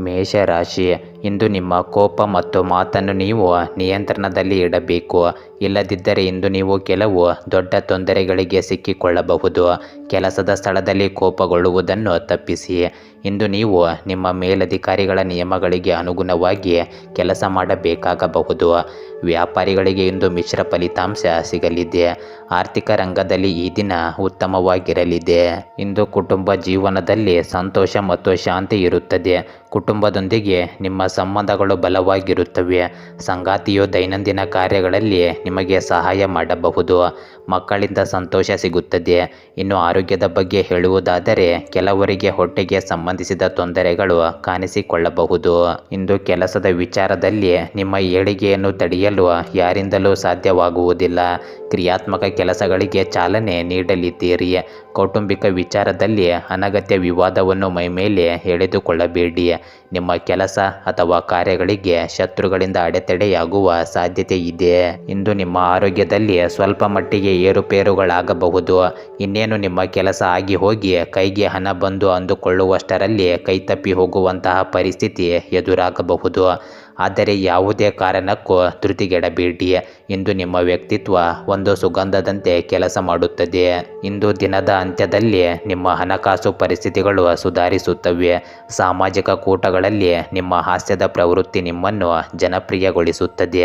ಮೇಷರಾಶಿ. ಇಂದು ನಿಮ್ಮ ಕೋಪ ಮತ್ತು ಮಾತನ್ನು ನೀವು ನಿಯಂತ್ರಣದಲ್ಲಿ ಇಡಬೇಕು. ಇಲ್ಲದಿದ್ದರೆ ಇಂದು ನೀವು ಕೆಲವು ದೊಡ್ಡ ತೊಂದರೆಗಳಿಗೆ ಸಿಕ್ಕಿಕೊಳ್ಳಬಹುದು. ಕೆಲಸದ ಸ್ಥಳದಲ್ಲಿ ಕೋಪಗೊಳ್ಳುವುದನ್ನು ತಪ್ಪಿಸಿ. ಇಂದು ನೀವು ನಿಮ್ಮ ಮೇಲಧಿಕಾರಿಗಳ ನಿಯಮಗಳಿಗೆ ಅನುಗುಣವಾಗಿ ಕೆಲಸ ಮಾಡಬೇಕಾಗಬಹುದು. ವ್ಯಾಪಾರಿಗಳಿಗೆ ಇಂದು ಮಿಶ್ರ ಫಲಿತಾಂಶ ಸಿಗಲಿದೆ. ಆರ್ಥಿಕ ರಂಗದಲ್ಲಿ ಈ ದಿನ ಉತ್ತಮವಾಗಿರಲಿದೆ. ಇಂದು ಕುಟುಂಬ ಜೀವನದಲ್ಲಿ ಸಂತೋಷ ಮತ್ತು ಶಾಂತಿ ಇರುತ್ತದೆ. ಕುಟುಂಬದೊಂದಿಗೆ ನಿಮ್ಮ ಸಂಬಂಧಗಳು ಬಲವಾಗಿರುತ್ತವೆ. ಸಂಗಾತಿಯು ದೈನಂದಿನ ಕಾರ್ಯಗಳಲ್ಲಿ ನಿಮಗೆ ಸಹಾಯ ಮಾಡಬಹುದು. ಮಕ್ಕಳಿಂದ ಸಂತೋಷ ಸಿಗುತ್ತದೆ ಇನ್ನು ಆರೋಗ್ಯದ ಬಗ್ಗೆ ಹೇಳುವುದಾದರೆ, ಕೆಲವರಿಗೆ ಹೊಟ್ಟೆಗೆ ಸಂಬಂಧಿಸಿದ ತೊಂದರೆಗಳು ಕಾಣಿಸಿಕೊಳ್ಳಬಹುದು. ಇಂದು ಕೆಲಸದ ವಿಚಾರದಲ್ಲಿ ನಿಮ್ಮ ಏಳಿಗೆಯನ್ನು ತಡೆಯಲು ಯಾರಿಂದಲೂ ಸಾಧ್ಯವಾಗುವುದಿಲ್ಲ. ಕ್ರಿಯಾತ್ಮಕ ಕೆಲಸಗಳಿಗೆ ಚಾಲನೆ ನೀಡಲಿದ್ದೀರಿ. ಕೌಟುಂಬಿಕ ವಿಚಾರದಲ್ಲಿ ಅನಗತ್ಯ ವಿವಾದವನ್ನು ಮೈಮೇಲೆ ಎಳೆದುಕೊಳ್ಳಬೇಡಿ. ನಿಮ್ಮ ಕೆಲಸ ಅಥವಾ ಕಾರ್ಯಗಳಿಗೆ ಶತ್ರುಗಳಿಂದ ಅಡೆತಡೆಯಾಗುವ ಸಾಧ್ಯತೆ ಇದೆ. ಇಂದು ನಿಮ್ಮ ಆರೋಗ್ಯದಲ್ಲಿ ಸ್ವಲ್ಪ ಮಟ್ಟಿಗೆ ಏರುಪೇರುಗಳಾಗಬಹುದು ಇನ್ನೇನು ನಿಮ್ಮ ಕೆಲಸ ಆಗಿ ಹೋಗಿ ಕೈಗೆ ಹಣ ಬಂದು ಅಂದುಕೊಳ್ಳುವಷ್ಟರಲ್ಲಿ ಕೈತಪ್ಪಿ ಹೋಗುವಂತಹ ಪರಿಸ್ಥಿತಿ ಎದುರಾಗಬಹುದು. ಆದರೆ ಯಾವುದೇ ಕಾರಣಕ್ಕೂ ಧೃತಿಗೆಡಬೇಡಿ. ಇಂದು ನಿಮ್ಮ ವ್ಯಕ್ತಿತ್ವ ಒಂದು ಸುಗಂಧದಂತೆ ಕೆಲಸ ಮಾಡುತ್ತದೆ. ಇಂದು ದಿನದ ಅಂತ್ಯದಲ್ಲಿ ನಿಮ್ಮ ಹಣಕಾಸು ಪರಿಸ್ಥಿತಿಗಳು ಸುಧಾರಿಸುತ್ತವೆ. ಸಾಮಾಜಿಕ ಕೂಟಗಳಲ್ಲಿ ನಿಮ್ಮ ಹಾಸ್ಯದ ಪ್ರವೃತ್ತಿ ನಿಮ್ಮನ್ನು ಜನಪ್ರಿಯಗೊಳಿಸುತ್ತದೆ.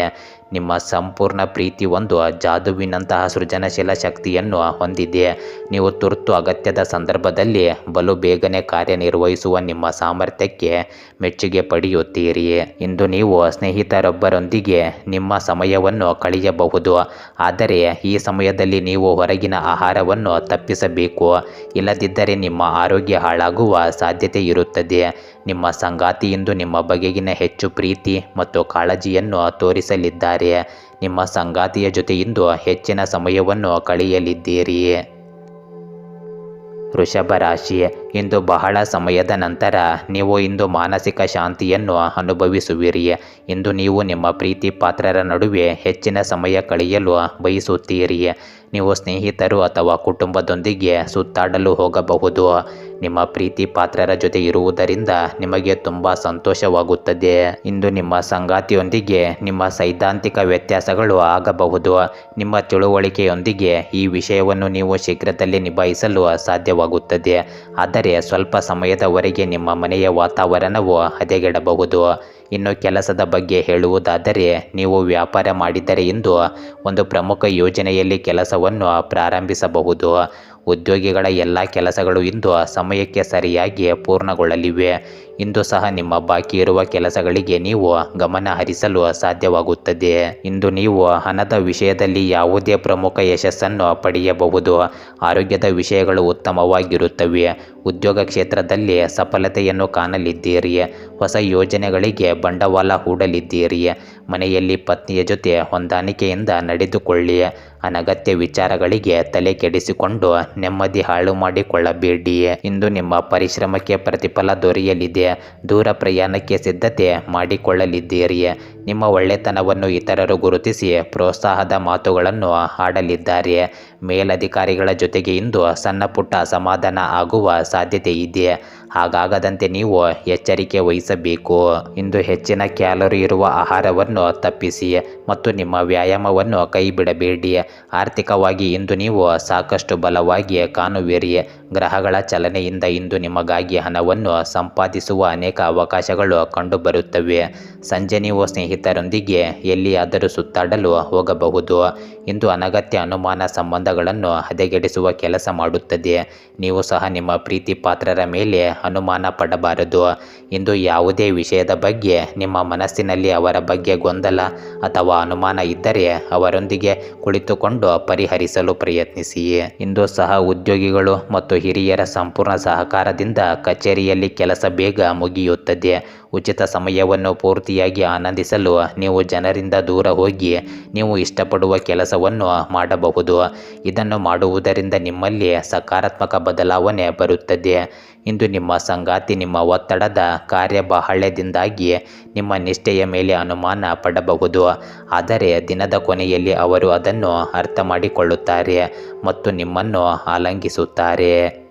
ನಿಮ್ಮ ಸಂಪೂರ್ಣ ಪ್ರೀತಿ ಒಂದು ಜಾದುವಿನಂತಹ ಸೃಜನಶೀಲ ಶಕ್ತಿಯನ್ನು ಹೊಂದಿದೆ. ನೀವು ತುರ್ತು ಅಗತ್ಯದ ಸಂದರ್ಭದಲ್ಲಿ ಬಲು ಬೇಗನೆ ಕಾರ್ಯನಿರ್ವಹಿಸುವ ನಿಮ್ಮ ಸಾಮರ್ಥ್ಯಕ್ಕೆ ಮೆಚ್ಚುಗೆ ಪಡೆಯುತ್ತೀರಿ. ಇಂದು ನೀವು ಸ್ನೇಹಿತರೊಬ್ಬರೊಂದಿಗೆ ನಿಮ್ಮ ಸಮಯವನ್ನು ಕಳೆಯಬಹುದು. ಆದರೆ ಈ ಸಮಯದಲ್ಲಿ ನೀವು ಹೊರಗಿನ ಆಹಾರವನ್ನು ತಪ್ಪಿಸಬೇಕು. ಇಲ್ಲದಿದ್ದರೆ ನಿಮ್ಮ ಆರೋಗ್ಯ ಹಾಳಾಗುವ ಸಾಧ್ಯತೆ ಇರುತ್ತದೆ. ನಿಮ್ಮ ಸಂಗಾತಿ ನಿಮ್ಮ ಬಗೆಗಿನ ಹೆಚ್ಚು ಪ್ರೀತಿ ಮತ್ತು ಕಾಳಜಿಯನ್ನು ತೋರಿಸಲಿದ್ದಾರೆ. ನಿಮ್ಮ ಸಂಗಾತಿಯ ಜೊತೆ ಇಂದು ಹೆಚ್ಚಿನ ಸಮಯವನ್ನು ಕಳೆಯಲಿದ್ದೀರಿ. ವೃಷಭ ರಾಶಿ, ಇಂದು ಬಹಳ ಸಮಯದ ನಂತರ ನೀವು ಇಂದು ಮಾನಸಿಕ ಶಾಂತಿಯನ್ನು ಅನುಭವಿಸುವಿರಿ. ಇಂದು ನೀವು ನಿಮ್ಮ ಪ್ರೀತಿ ಪಾತ್ರರ ನಡುವೆ ಹೆಚ್ಚಿನ ಸಮಯ ಕಳೆಯಲು ಬಯಸುತ್ತೀರಿ. ನೀವು ಸ್ನೇಹಿತರು ಅಥವಾ ಕುಟುಂಬದೊಂದಿಗೆ ಸುತ್ತಾಡಲು ಹೋಗಬಹುದು. ನಿಮ್ಮ ಪ್ರೀತಿ ಪಾತ್ರರ ಜೊತೆ ಇರುವುದರಿಂದ ನಿಮಗೆ ತುಂಬ ಸಂತೋಷವಾಗುತ್ತದೆ. ಇಂದು ನಿಮ್ಮ ಸಂಗಾತಿಯೊಂದಿಗೆ, ನಿಮ್ಮ ಸೈದ್ಧಾಂತಿಕ ವ್ಯತ್ಯಾಸಗಳು ಆಗಬಹುದು. ನಿಮ್ಮ ತಿಳುವಳಿಕೆಯೊಂದಿಗೆ ಈ ವಿಷಯವನ್ನು ನೀವು ಶೀಘ್ರದಲ್ಲೇ ನಿಭಾಯಿಸಲು ಸಾಧ್ಯವಾಗುತ್ತದೆ. ಆದರೆ ಸ್ವಲ್ಪ ಸಮಯದವರೆಗೆ ನಿಮ್ಮ ಮನೆಯ ವಾತಾವರಣವು ಹದೆಗೆಡಬಹುದು. ಇನ್ನು ಕೆಲಸದ ಬಗ್ಗೆ ಹೇಳುವುದಾದರೆ, ನೀವು ವ್ಯಾಪಾರ ಮಾಡಿದರೆ ಇಂದು ಒಂದು ಪ್ರಮುಖ ಯೋಜನೆಯಲ್ಲಿ ಕೆಲಸವನ್ನು ಪ್ರಾರಂಭಿಸಬಹುದು. ಉದ್ಯೋಗಿಗಳ ಎಲ್ಲ ಕೆಲಸಗಳು ಇಂದು ಸಮಯಕ್ಕೆ ಸರಿಯಾಗಿ ಪೂರ್ಣಗೊಳ್ಳಲಿವೆ. ಇಂದು ಸಹ ನಿಮ್ಮ ಬಾಕಿ ಇರುವ ಕೆಲಸಗಳಿಗೆ ನೀವು ಗಮನ ಹರಿಸಲು ಸಾಧ್ಯವಾಗುತ್ತದೆ ಇಂದು ನೀವು ಹಣದ ವಿಷಯದಲ್ಲಿ ಯಾವುದೇ ಪ್ರಮುಖ ಯಶಸ್ಸನ್ನು ಪಡೆಯಬಹುದು. ಆರೋಗ್ಯದ ವಿಷಯಗಳು ಉತ್ತಮವಾಗಿರುತ್ತವೆ. ಉದ್ಯೋಗ ಕ್ಷೇತ್ರದಲ್ಲಿ ಸಫಲತೆಯನ್ನು ಕಾಣಲಿದ್ದೀರಿ. ಹೊಸ ಯೋಜನೆಗಳಿಗೆ ಬಂಡವಾಳ ಹೂಡಲಿದ್ದೀರಿ. ಮನೆಯಲ್ಲಿ ಪತ್ನಿಯ ಜೊತೆ ಹೊಂದಾಣಿಕೆಯಿಂದ ನಡೆದುಕೊಳ್ಳಿ. ಅನಗತ್ಯ ವಿಚಾರಗಳಿಗೆ ತಲೆ ಕೆಡಿಸಿಕೊಂಡು ನೆಮ್ಮದಿ ಹಾಳು ಮಾಡಿಕೊಳ್ಳಬೇಡಿ. ಇಂದು ನಿಮ್ಮ ಪರಿಶ್ರಮಕ್ಕೆ ಪ್ರತಿಫಲ ದೊರೆಯಲಿದೆ. ದೂರ ಪ್ರಯಾಣಕ್ಕೆ ಸಿದ್ಧತೆ ಮಾಡಿಕೊಳ್ಳಲಿದ್ದೀರಿ. ನಿಮ್ಮ ಒಳ್ಳೆತನವನ್ನು ಇತರರು ಗುರುತಿಸಿ ಪ್ರೋತ್ಸಾಹದ ಮಾತುಗಳನ್ನು ಆಡಲಿದ್ದಾರೆ ಮೇಲಧಿಕಾರಿಗಳ ಜೊತೆಗೆ ಇಂದು ಸಣ್ಣ ಪುಟ್ಟ ಅಸಮಾಧಾನ ಆಗುವ ಸಾಧ್ಯತೆ ಇದೆ. ಹಾಗಾಗದಂತೆ ನೀವು ಎಚ್ಚರಿಕೆ ವಹಿಸಬೇಕು. ಇಂದು ಹೆಚ್ಚಿನ ಕ್ಯಾಲೋರಿ ಇರುವ ಆಹಾರವನ್ನು ತಪ್ಪಿಸಿ ಮತ್ತು ನಿಮ್ಮ ವ್ಯಾಯಾಮವನ್ನು ಕೈ ಬಿಡಬೇಡಿ ಆರ್ಥಿಕವಾಗಿ ಇಂದು ನೀವು ಸಾಕಷ್ಟು ಬಲವಾಗಿ ಕಾಣುವಿರಿ. ಗ್ರಹಗಳ ಚಲನೆಯಿಂದ ಇಂದು ನಿಮಗಾಗಿ ಹಣವನ್ನು ಸಂಪಾದಿಸುವ ಅನೇಕ ಅವಕಾಶಗಳು ಕಂಡುಬರುತ್ತವೆ. ಸಂಜೆ ನೀವು ಸ್ನೇಹಿತರೊಂದಿಗೆ ಎಲ್ಲಿಯಾದರೂ ಸುತ್ತಾಡಲು ಹೋಗಬಹುದು. ಇಂದು ಅನಗತ್ಯ ಅನುಮಾನ ಸಂಬಂಧಗಳನ್ನು ಹದಗೆಡಿಸುವ ಕೆಲಸ ಮಾಡುತ್ತದೆ. ನೀವು ಸಹ ನಿಮ್ಮ ಪ್ರೀತಿ ಪಾತ್ರರ ಮೇಲೆ ಅನುಮಾನ ಪಡಬಾರದು. ಇಂದು ಯಾವುದೇ ವಿಷಯದ ಬಗ್ಗೆ ನಿಮ್ಮ ಮನಸ್ಸಿನಲ್ಲಿ ಅವರ ಬಗ್ಗೆ ಗೊಂದಲ ಅಥವಾ ಅನುಮಾನ ಇದ್ದರೆ ಅವರೊಂದಿಗೆ ಕುಳಿತುಕೊಂಡು ಪರಿಹರಿಸಲು ಪ್ರಯತ್ನಿಸಿ. ಇಂದು ಸಹ ಉದ್ಯೋಗಿಗಳು ಮತ್ತು ಹಿರಿಯರ ಸಂಪೂರ್ಣ ಸಹಕಾರದಿಂದ ಕಚೇರಿಯಲ್ಲಿ ಕೆಲಸ ಬೇಗ ಮುಗಿಯುತ್ತದೆ. ಉಚಿತ ಸಮಯವನ್ನು ಪೂರ್ತಿಯಾಗಿ ಆನಂದಿಸಲು ನೀವು ಜನರಿಂದ ದೂರ ಹೋಗಿ ನೀವು ಇಷ್ಟಪಡುವ ಕೆಲಸವನ್ನು ಮಾಡಬಹುದು. ಇದನ್ನು ಮಾಡುವುದರಿಂದ ನಿಮ್ಮಲ್ಲಿ ಸಕಾರಾತ್ಮಕ ಬದಲಾವಣೆ ಬರುತ್ತದೆ. ಇಂದು ನಿಮ್ಮ ಸಂಗಾತಿ ನಿಮ್ಮ ಒತ್ತಡದ ಕಾರ್ಯಬಾಹಳ್ಯದಿಂದಾಗಿ ನಿಮ್ಮ ನಿಷ್ಠೆಯ ಮೇಲೆ ಅನುಮಾನ ಪಡಬಹುದು. ಆದರೆ ದಿನದ ಕೊನೆಯಲ್ಲಿ ಅವರು ಅದನ್ನು ಅರ್ಥ ಮಾಡಿಕೊಳ್ಳುತ್ತಾರೆ ಮತ್ತು ನಿಮ್ಮನ್ನು ಆಲಂಗಿಸುತ್ತಾರೆ.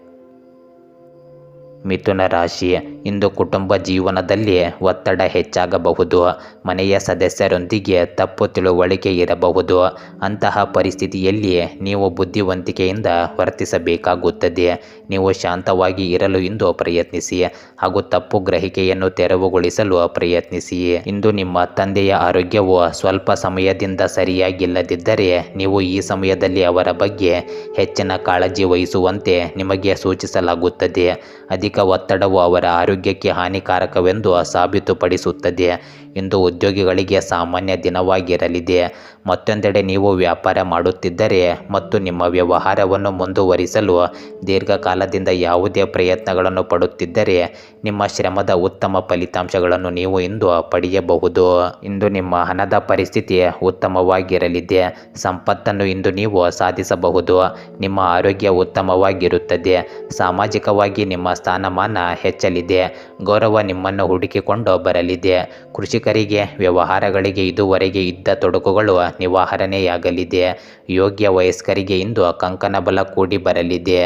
ಮಿಥುನ ರಾಶಿ. ಇಂದು ಕುಟುಂಬ ಜೀವನದಲ್ಲಿ ಒತ್ತಡ ಹೆಚ್ಚಾಗಬಹುದು. ಮನೆಯ ಸದಸ್ಯರೊಂದಿಗೆ ತಪ್ಪು ತಿಳುವಳಿಕೆ ಇರಬಹುದು. ಅಂತಹ ಪರಿಸ್ಥಿತಿಯಲ್ಲಿ ನೀವು ಬುದ್ಧಿವಂತಿಕೆಯಿಂದ ವರ್ತಿಸಬೇಕಾಗುತ್ತದೆ. ನೀವು ಶಾಂತವಾಗಿ ಇರಲು ಇಂದು ಪ್ರಯತ್ನಿಸಿ. ಹಾಗೂ ತಪ್ಪು ಗ್ರಹಿಕೆಯನ್ನು ತೆರವುಗೊಳಿಸಲು ಪ್ರಯತ್ನಿಸಿ. ಇಂದು ನಿಮ್ಮ ತಂದೆಯ ಆರೋಗ್ಯವು ಸ್ವಲ್ಪ ಸಮಯದಿಂದ ಸರಿಯಾಗಿಲ್ಲದಿದ್ದರೆ ನೀವು ಈ ಸಮಯದಲ್ಲಿ ಅವರ ಬಗ್ಗೆ ಹೆಚ್ಚಿನ ಕಾಳಜಿ ವಹಿಸುವಂತೆ ನಿಮಗೆ ಸೂಚಿಸಲಾಗುತ್ತದೆ. ಅಧಿಕ ಒತ್ತಡವು ಅವರ ಆರೋಗ್ಯಕ್ಕೆ ಹಾನಿಕಾರಕವೆಂದು ಸಾಬೀತುಪಡಿಸುತ್ತದೆ. ಇಂದು ಉದ್ಯೋಗಿಗಳಿಗೆ ಸಾಮಾನ್ಯ ದಿನವಾಗಿರಲಿದೆ. ಮತ್ತೊಂದೆಡೆ ನೀವು ವ್ಯಾಪಾರ ಮಾಡುತ್ತಿದ್ದರೆ ಮತ್ತು ನಿಮ್ಮ ವ್ಯವಹಾರವನ್ನು ಮುಂದುವರಿಸಲು ದೀರ್ಘಕಾಲದಿಂದ ಯಾವುದೇ ಪ್ರಯತ್ನಗಳನ್ನು ಪಡುತ್ತಿದ್ದರೆ ನಿಮ್ಮ ಶ್ರಮದ ಉತ್ತಮ ಫಲಿತಾಂಶಗಳನ್ನು ನೀವು ಇಂದು ಪಡೆಯಬಹುದು. ಇಂದು ನಿಮ್ಮ ಹಣದ ಪರಿಸ್ಥಿತಿ ಉತ್ತಮವಾಗಿರಲಿದೆ. ಸಂಪತ್ತನ್ನು ಇಂದು ನೀವು ಸಾಧಿಸಬಹುದು. ನಿಮ್ಮ ಆರೋಗ್ಯ ಉತ್ತಮವಾಗಿರುತ್ತದೆ. ಸಾಮಾಜಿಕವಾಗಿ ನಿಮ್ಮ ಸ್ಥಾನಮಾನ ಹೆಚ್ಚಲಿದೆ. ಗೌರವ ನಿಮ್ಮನ್ನು ಹುಡುಕಿಕೊಂಡು ಬರಲಿದೆ. ಕೃಷಿಕರಿಗೆ, ವ್ಯವಹಾರಗಳಿಗೆ ಇದುವರೆಗೆ ಇದ್ದ ತೊಡಕುಗಳು ನಿವಾರಣೆಯಾಗಲಿದೆ. ಯೋಗ್ಯ ವಯಸ್ಕರಿಗೆ ಇಂದು ಕಂಕಣ ಬಲ ಕೂಡಿ ಬರಲಿದೆ.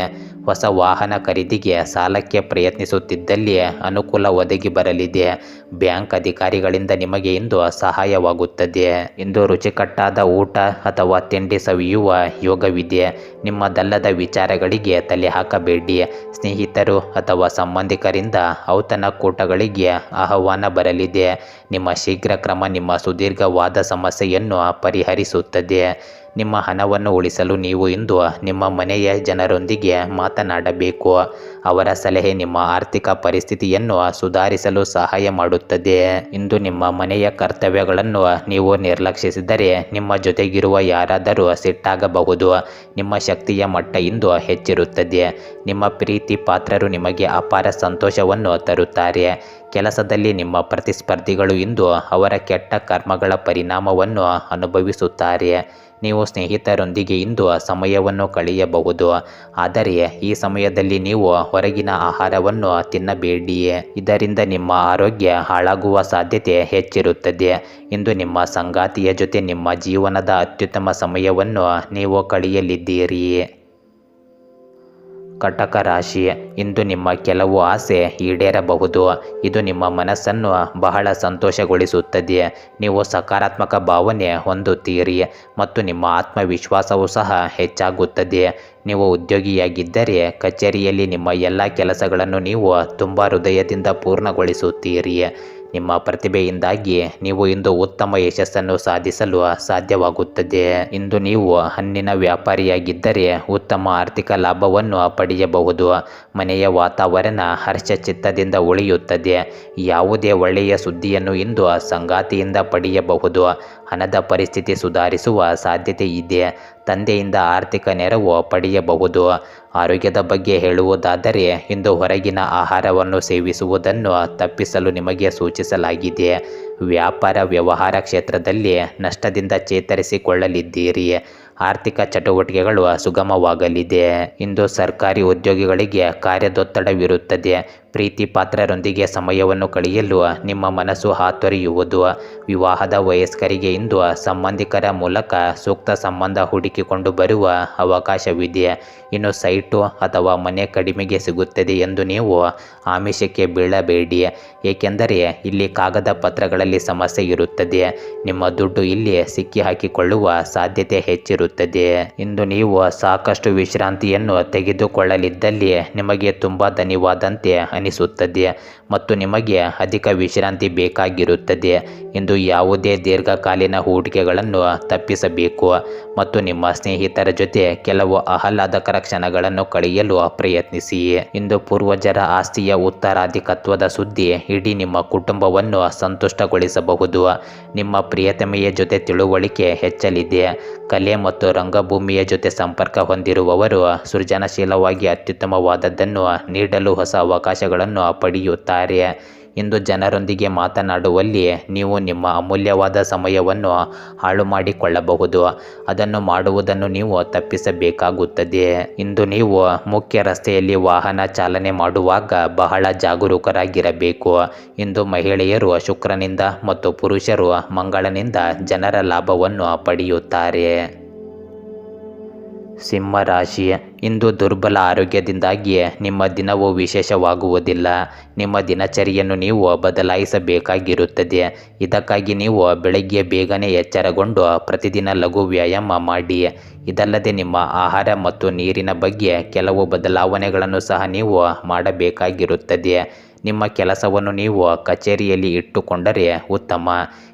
ಹೊಸ ವಾಹನ ಖರೀದಿಗೆ ಸಾಲಕ್ಕೆ ಪ್ರಯತ್ನಿಸುತ್ತಿದ್ದಲ್ಲಿ ಅನುಕೂಲ ಒದಗಿ ಬರಲಿದೆ. ಬ್ಯಾಂಕ್ ಅಧಿಕಾರಿಗಳಿಂದ ನಿಮಗೆ ಇಂದು ಸಹಾಯವಾಗುತ್ತದೆ. ಇಂದು ರುಚಿಕಟ್ಟಾದ ಊಟ ಅಥವಾ ತಿಂಡಿ ಸವಿಯುವ ಯೋಗವಿದೆ. ನಿಮ್ಮದಲ್ಲದ ವಿಚಾರಗಳಿಗೆ ತಲೆ ಹಾಕಬೇಡಿ ಸ್ನೇಹಿತರು ಅಥವಾ ಸಂಬಂಧಿಕರಿಂದ ಔತಣಕೂಟಗಳಿಗೆ ಆಹ್ವಾನ ಬರಲಿದೆ. ನಿಮ್ಮ ಶೀಘ್ರ ಕ್ರಮ ನಿಮ್ಮ ಸುದೀರ್ಘವಾದ ಸಮಸ್ಯೆಯನ್ನು ಪರಿಹರಿಸುತ್ತದೆ. ನಿಮ್ಮ ಹಣವನ್ನು ಉಳಿಸಲು ನೀವು ಇಂದು ನಿಮ್ಮ ಮನೆಯ ಜನರೊಂದಿಗೆ ಮಾತನಾಡಬೇಕು. ಅವರ ಸಲಹೆ ನಿಮ್ಮ ಆರ್ಥಿಕ ಪರಿಸ್ಥಿತಿಯನ್ನು ಸುಧಾರಿಸಲು ಸಹಾಯ ಮಾಡುತ್ತದೆ. ಇಂದು ನಿಮ್ಮ ಮನೆಯ ಕರ್ತವ್ಯಗಳನ್ನು ನೀವು ನಿರ್ಲಕ್ಷಿಸಿದರೆ ನಿಮ್ಮ ಜೊತೆಗಿರುವ ಯಾರಾದರೂ ಸಿಟ್ಟಾಗಬಹುದು. ನಿಮ್ಮ ಶಕ್ತಿಯ ಮಟ್ಟ ಇಂದು ಹೆಚ್ಚಿರುತ್ತದೆ. ನಿಮ್ಮ ಪ್ರೀತಿ ಪಾತ್ರರು ನಿಮಗೆ ಅಪಾರ ಸಂತೋಷವನ್ನು ತರುತ್ತಾರೆ. ಕೆಲಸದಲ್ಲಿ ನಿಮ್ಮ ಪ್ರತಿಸ್ಪರ್ಧಿಗಳು ಇಂದು ಅವರ ಕೆಟ್ಟ ಕರ್ಮಗಳ ಪರಿಣಾಮವನ್ನು ಅನುಭವಿಸುತ್ತಾರೆ. ನೀವು ಸ್ನೇಹಿತರೊಂದಿಗೆ ಇಂದು ಸಮಯವನ್ನು ಕಳೆಯಬಹುದು. ಆದರೆ ಈ ಸಮಯದಲ್ಲಿ ನೀವು ಹೊರಗಿನ ಆಹಾರವನ್ನು ತಿನ್ನಬೇಡಿ ಇದರಿಂದ ನಿಮ್ಮ ಆರೋಗ್ಯ ಹಾಳಾಗುವ ಸಾಧ್ಯತೆ ಹೆಚ್ಚಿರುತ್ತದೆ. ಇಂದು ನಿಮ್ಮ ಸಂಗಾತಿಯ ಜೊತೆ ನಿಮ್ಮ ಜೀವನದ ಅತ್ಯುತ್ತಮ ಸಮಯವನ್ನು ನೀವು ಕಳೆಯಲಿದ್ದೀರಿ ಕಟಕ ರಾಶಿ ಇಂದು ನಿಮ್ಮ ಕೆಲವು ಆಸೆ ಈಡೇರಬಹುದು. ಇದು ನಿಮ್ಮ ಮನಸ್ಸನ್ನು ಬಹಳ ಸಂತೋಷಗೊಳಿಸುತ್ತದೆ ನೀವು ಸಕಾರಾತ್ಮಕ ಭಾವನೆ ಹೊಂದುತ್ತೀರಿ ಮತ್ತು ನಿಮ್ಮ ಆತ್ಮವಿಶ್ವಾಸವೂ ಸಹ ಹೆಚ್ಚಾಗುತ್ತದೆ ನೀವು ಉದ್ಯೋಗಿಯಾಗಿದ್ದರೆ ಕಚೇರಿಯಲ್ಲಿ ನಿಮ್ಮ ಎಲ್ಲ ಕೆಲಸಗಳನ್ನು ನೀವು ತುಂಬ ಹೃದಯದಿಂದ ಪೂರ್ಣಗೊಳಿಸುತ್ತೀರಿ. ನಿಮ್ಮ ಪ್ರತಿಭೆಯಿಂದಾಗಿ ನೀವು ಇಂದು ಉತ್ತಮ ಯಶಸ್ಸನ್ನು ಸಾಧಿಸಲು ಸಾಧ್ಯವಾಗುತ್ತದೆ. ಇಂದು ನೀವು ಹಣ್ಣಿನ ವ್ಯಾಪಾರಿಯಾಗಿದ್ದರೆ ಉತ್ತಮ ಆರ್ಥಿಕ ಲಾಭವನ್ನು ಪಡೆಯಬಹುದು. ಮನೆಯ ವಾತಾವರಣ ಹರ್ಷಚಿತ್ತದಿಂದ ಉಳಿಯುತ್ತದೆ. ಯಾವುದೇ ಒಳ್ಳೆಯ ಸುದ್ದಿಯನ್ನು ಇಂದು ಸಂಗಾತಿಯಿಂದ ಪಡೆಯಬಹುದು. ಹಣದ ಪರಿಸ್ಥಿತಿ ಸುಧಾರಿಸುವ ಸಾಧ್ಯತೆ ಇದೆ. ತಂದೆಯಿಂದ ಆರ್ಥಿಕ ನೆರವು ಪಡೆಯಬಹುದು. ಆರೋಗ್ಯದ ಬಗ್ಗೆ ಹೇಳುವುದಾದರೆ, ಇಂದು ಹೊರಗಿನ ಆಹಾರವನ್ನು ಸೇವಿಸುವುದನ್ನು ತಪ್ಪಿಸಲು ನಿಮಗೆ ಸೂಚಿಸಲಾಗಿದೆ. ವ್ಯಾಪಾರ ವ್ಯವಹಾರ ಕ್ಷೇತ್ರದಲ್ಲಿ ನಷ್ಟದಿಂದ ಚೇತರಿಸಿಕೊಳ್ಳಲಿದ್ದೀರಿ. ಆರ್ಥಿಕ ಚಟುವಟಿಕೆಗಳು ಸುಗಮವಾಗಲಿದೆ. ಇಂದು ಸರ್ಕಾರಿ ಉದ್ಯೋಗಿಗಳಿಗೆ ಕಾರ್ಯದೊತ್ತಡವಿರುತ್ತದೆ. ಪ್ರೀತಿ ಪಾತ್ರರೊಂದಿಗೆ ಸಮಯವನ್ನು ಕಳೆಯಲು ನಿಮ್ಮ ಮನಸ್ಸು ಹಾತೊರೆಯುವುದು. ವಿವಾಹದ ವಯಸ್ಕರಿಗೆ ಇಂದು ಸಂಬಂಧಿಕರ ಮೂಲಕ ಸೂಕ್ತ ಸಂಬಂಧ ಹುಡುಕಿಕೊಂಡು ಬರುವ ಅವಕಾಶವಿದೆ. ಇನ್ನು ಸೈಟು ಅಥವಾ ಮನೆ ಕಡಿಮೆಗೆ ಸಿಗುತ್ತದೆ ಎಂದು ನೀವು ಆಮಿಷಕ್ಕೆ ಬೀಳಬೇಡಿ. ಏಕೆಂದರೆ ಇಲ್ಲಿ ಕಾಗದ ಪತ್ರಗಳಲ್ಲಿ ಸಮಸ್ಯೆ ಇರುತ್ತದೆ. ನಿಮ್ಮ ದುಡ್ಡು ಇಲ್ಲಿ ಸಿಕ್ಕಿ ಹಾಕಿಕೊಳ್ಳುವ ಸಾಧ್ಯತೆ ಹೆಚ್ಚಿರುತ್ತದೆ. ಇಂದು ನೀವು ಸಾಕಷ್ಟು ವಿಶ್ರಾಂತಿಯನ್ನು ತೆಗೆದುಕೊಳ್ಳಲಿದ್ದಲ್ಲಿ ನಿಮಗೆ ತುಂಬ ಧನ್ಯವಾದಂತೆ ಅನಿಸುತ್ತದೆ ಮತ್ತು ನಿಮಗೆ ಅಧಿಕ ವಿಶ್ರಾಂತಿ ಬೇಕಾಗಿರುತ್ತದೆ ಇಂದು ಯಾವುದೇ ದೀರ್ಘಕಾಲೀನ ಹೂಡಿಕೆಗಳನ್ನು ತಪ್ಪಿಸಬೇಕು. ಮತ್ತು ನಿಮ್ಮ ಸ್ನೇಹಿತರ ಜೊತೆ ಕೆಲವು ಆಹ್ಲಾದಕರ ಕ್ಷಣಗಳನ್ನು ಕಳೆಯಲು ಪ್ರಯತ್ನಿಸಿ. ಇಂದು ಪೂರ್ವಜರ ಆಸ್ತಿಯ ಉತ್ತರಾಧಿಕತ್ವದ ಸುದ್ದಿ ಇಡೀ ನಿಮ್ಮ ಕುಟುಂಬವನ್ನು ಸಂತುಷ್ಟಗೊಳಿಸಬಹುದು. ನಿಮ್ಮ ಪ್ರಿಯತಮೆಯ ಜೊತೆ ತಿಳುವಳಿಕೆ ಹೆಚ್ಚಲಿದೆ. ಕಲೆ ಮತ್ತು ರಂಗಭೂಮಿಯ ಜೊತೆ ಸಂಪರ್ಕ ಹೊಂದಿರುವವರು ಸೃಜನಶೀಲವಾಗಿ ಅತ್ಯುತ್ತಮವಾದದ್ದನ್ನು ನೀಡಲು ಹೊಸ ಅವಕಾಶಗಳನ್ನು ಪಡೆಯುತ್ತಾರೆ. ಇಂದು ಜನರೊಂದಿಗೆ ಮಾತನಾಡುವಲ್ಲಿ ನೀವು ನಿಮ್ಮ ಅಮೂಲ್ಯವಾದ ಸಮಯವನ್ನು ಹಾಳು ಮಾಡಿಕೊಳ್ಳಬಹುದು ಅದನ್ನು ಮಾಡುವುದನ್ನು ನೀವು ತಪ್ಪಿಸಬೇಕಾಗುತ್ತದೆ. ಇಂದು ನೀವು ಮುಖ್ಯ ರಸ್ತೆಯಲ್ಲಿ ವಾಹನ ಚಾಲನೆ ಮಾಡುವಾಗ ಬಹಳ ಜಾಗರೂಕರಾಗಿರಬೇಕು. ಇಂದು ಮಹಿಳೆಯರು ಶುಕ್ರನಿಂದ ಮತ್ತು ಪುರುಷರು ಮಂಗಳನಿಂದ ಜನರ ಲಾಭವನ್ನು ಪಡೆಯುತ್ತಾರೆ. ಸಿಂಹ ರಾಶಿ ಇಂದು ದುರ್ಬಲ ಆರೋಗ್ಯದಿಂದಾಗಿ ನಿಮ್ಮ ದಿನವು ವಿಶೇಷವಾಗುವುದಿಲ್ಲ. ನಿಮ್ಮ ದಿನಚರಿಯನ್ನು ನೀವು ಬದಲಾಯಿಸಬೇಕಾಗಿರುತ್ತದೆ. ಇದಕ್ಕಾಗಿ ನೀವು ಬೆಳಗ್ಗೆ ಬೇಗನೆ ಎಚ್ಚರಗೊಂಡು ಪ್ರತಿದಿನ ಲಘು ವ್ಯಾಯಾಮ ಮಾಡಿ. ಇದಲ್ಲದೆ ನಿಮ್ಮ ಆಹಾರ ಮತ್ತು ನೀರಿನ ಬಗ್ಗೆ ಕೆಲವು ಬದಲಾವಣೆಗಳನ್ನು ಸಹ ನೀವು ಮಾಡಬೇಕಾಗಿರುತ್ತದೆ. ನಿಮ್ಮ ಕೆಲಸವನ್ನು ನೀವು ಕಚೇರಿಯಲ್ಲಿ ಇಟ್ಟುಕೊಂಡರೆ ಉತ್ತಮ.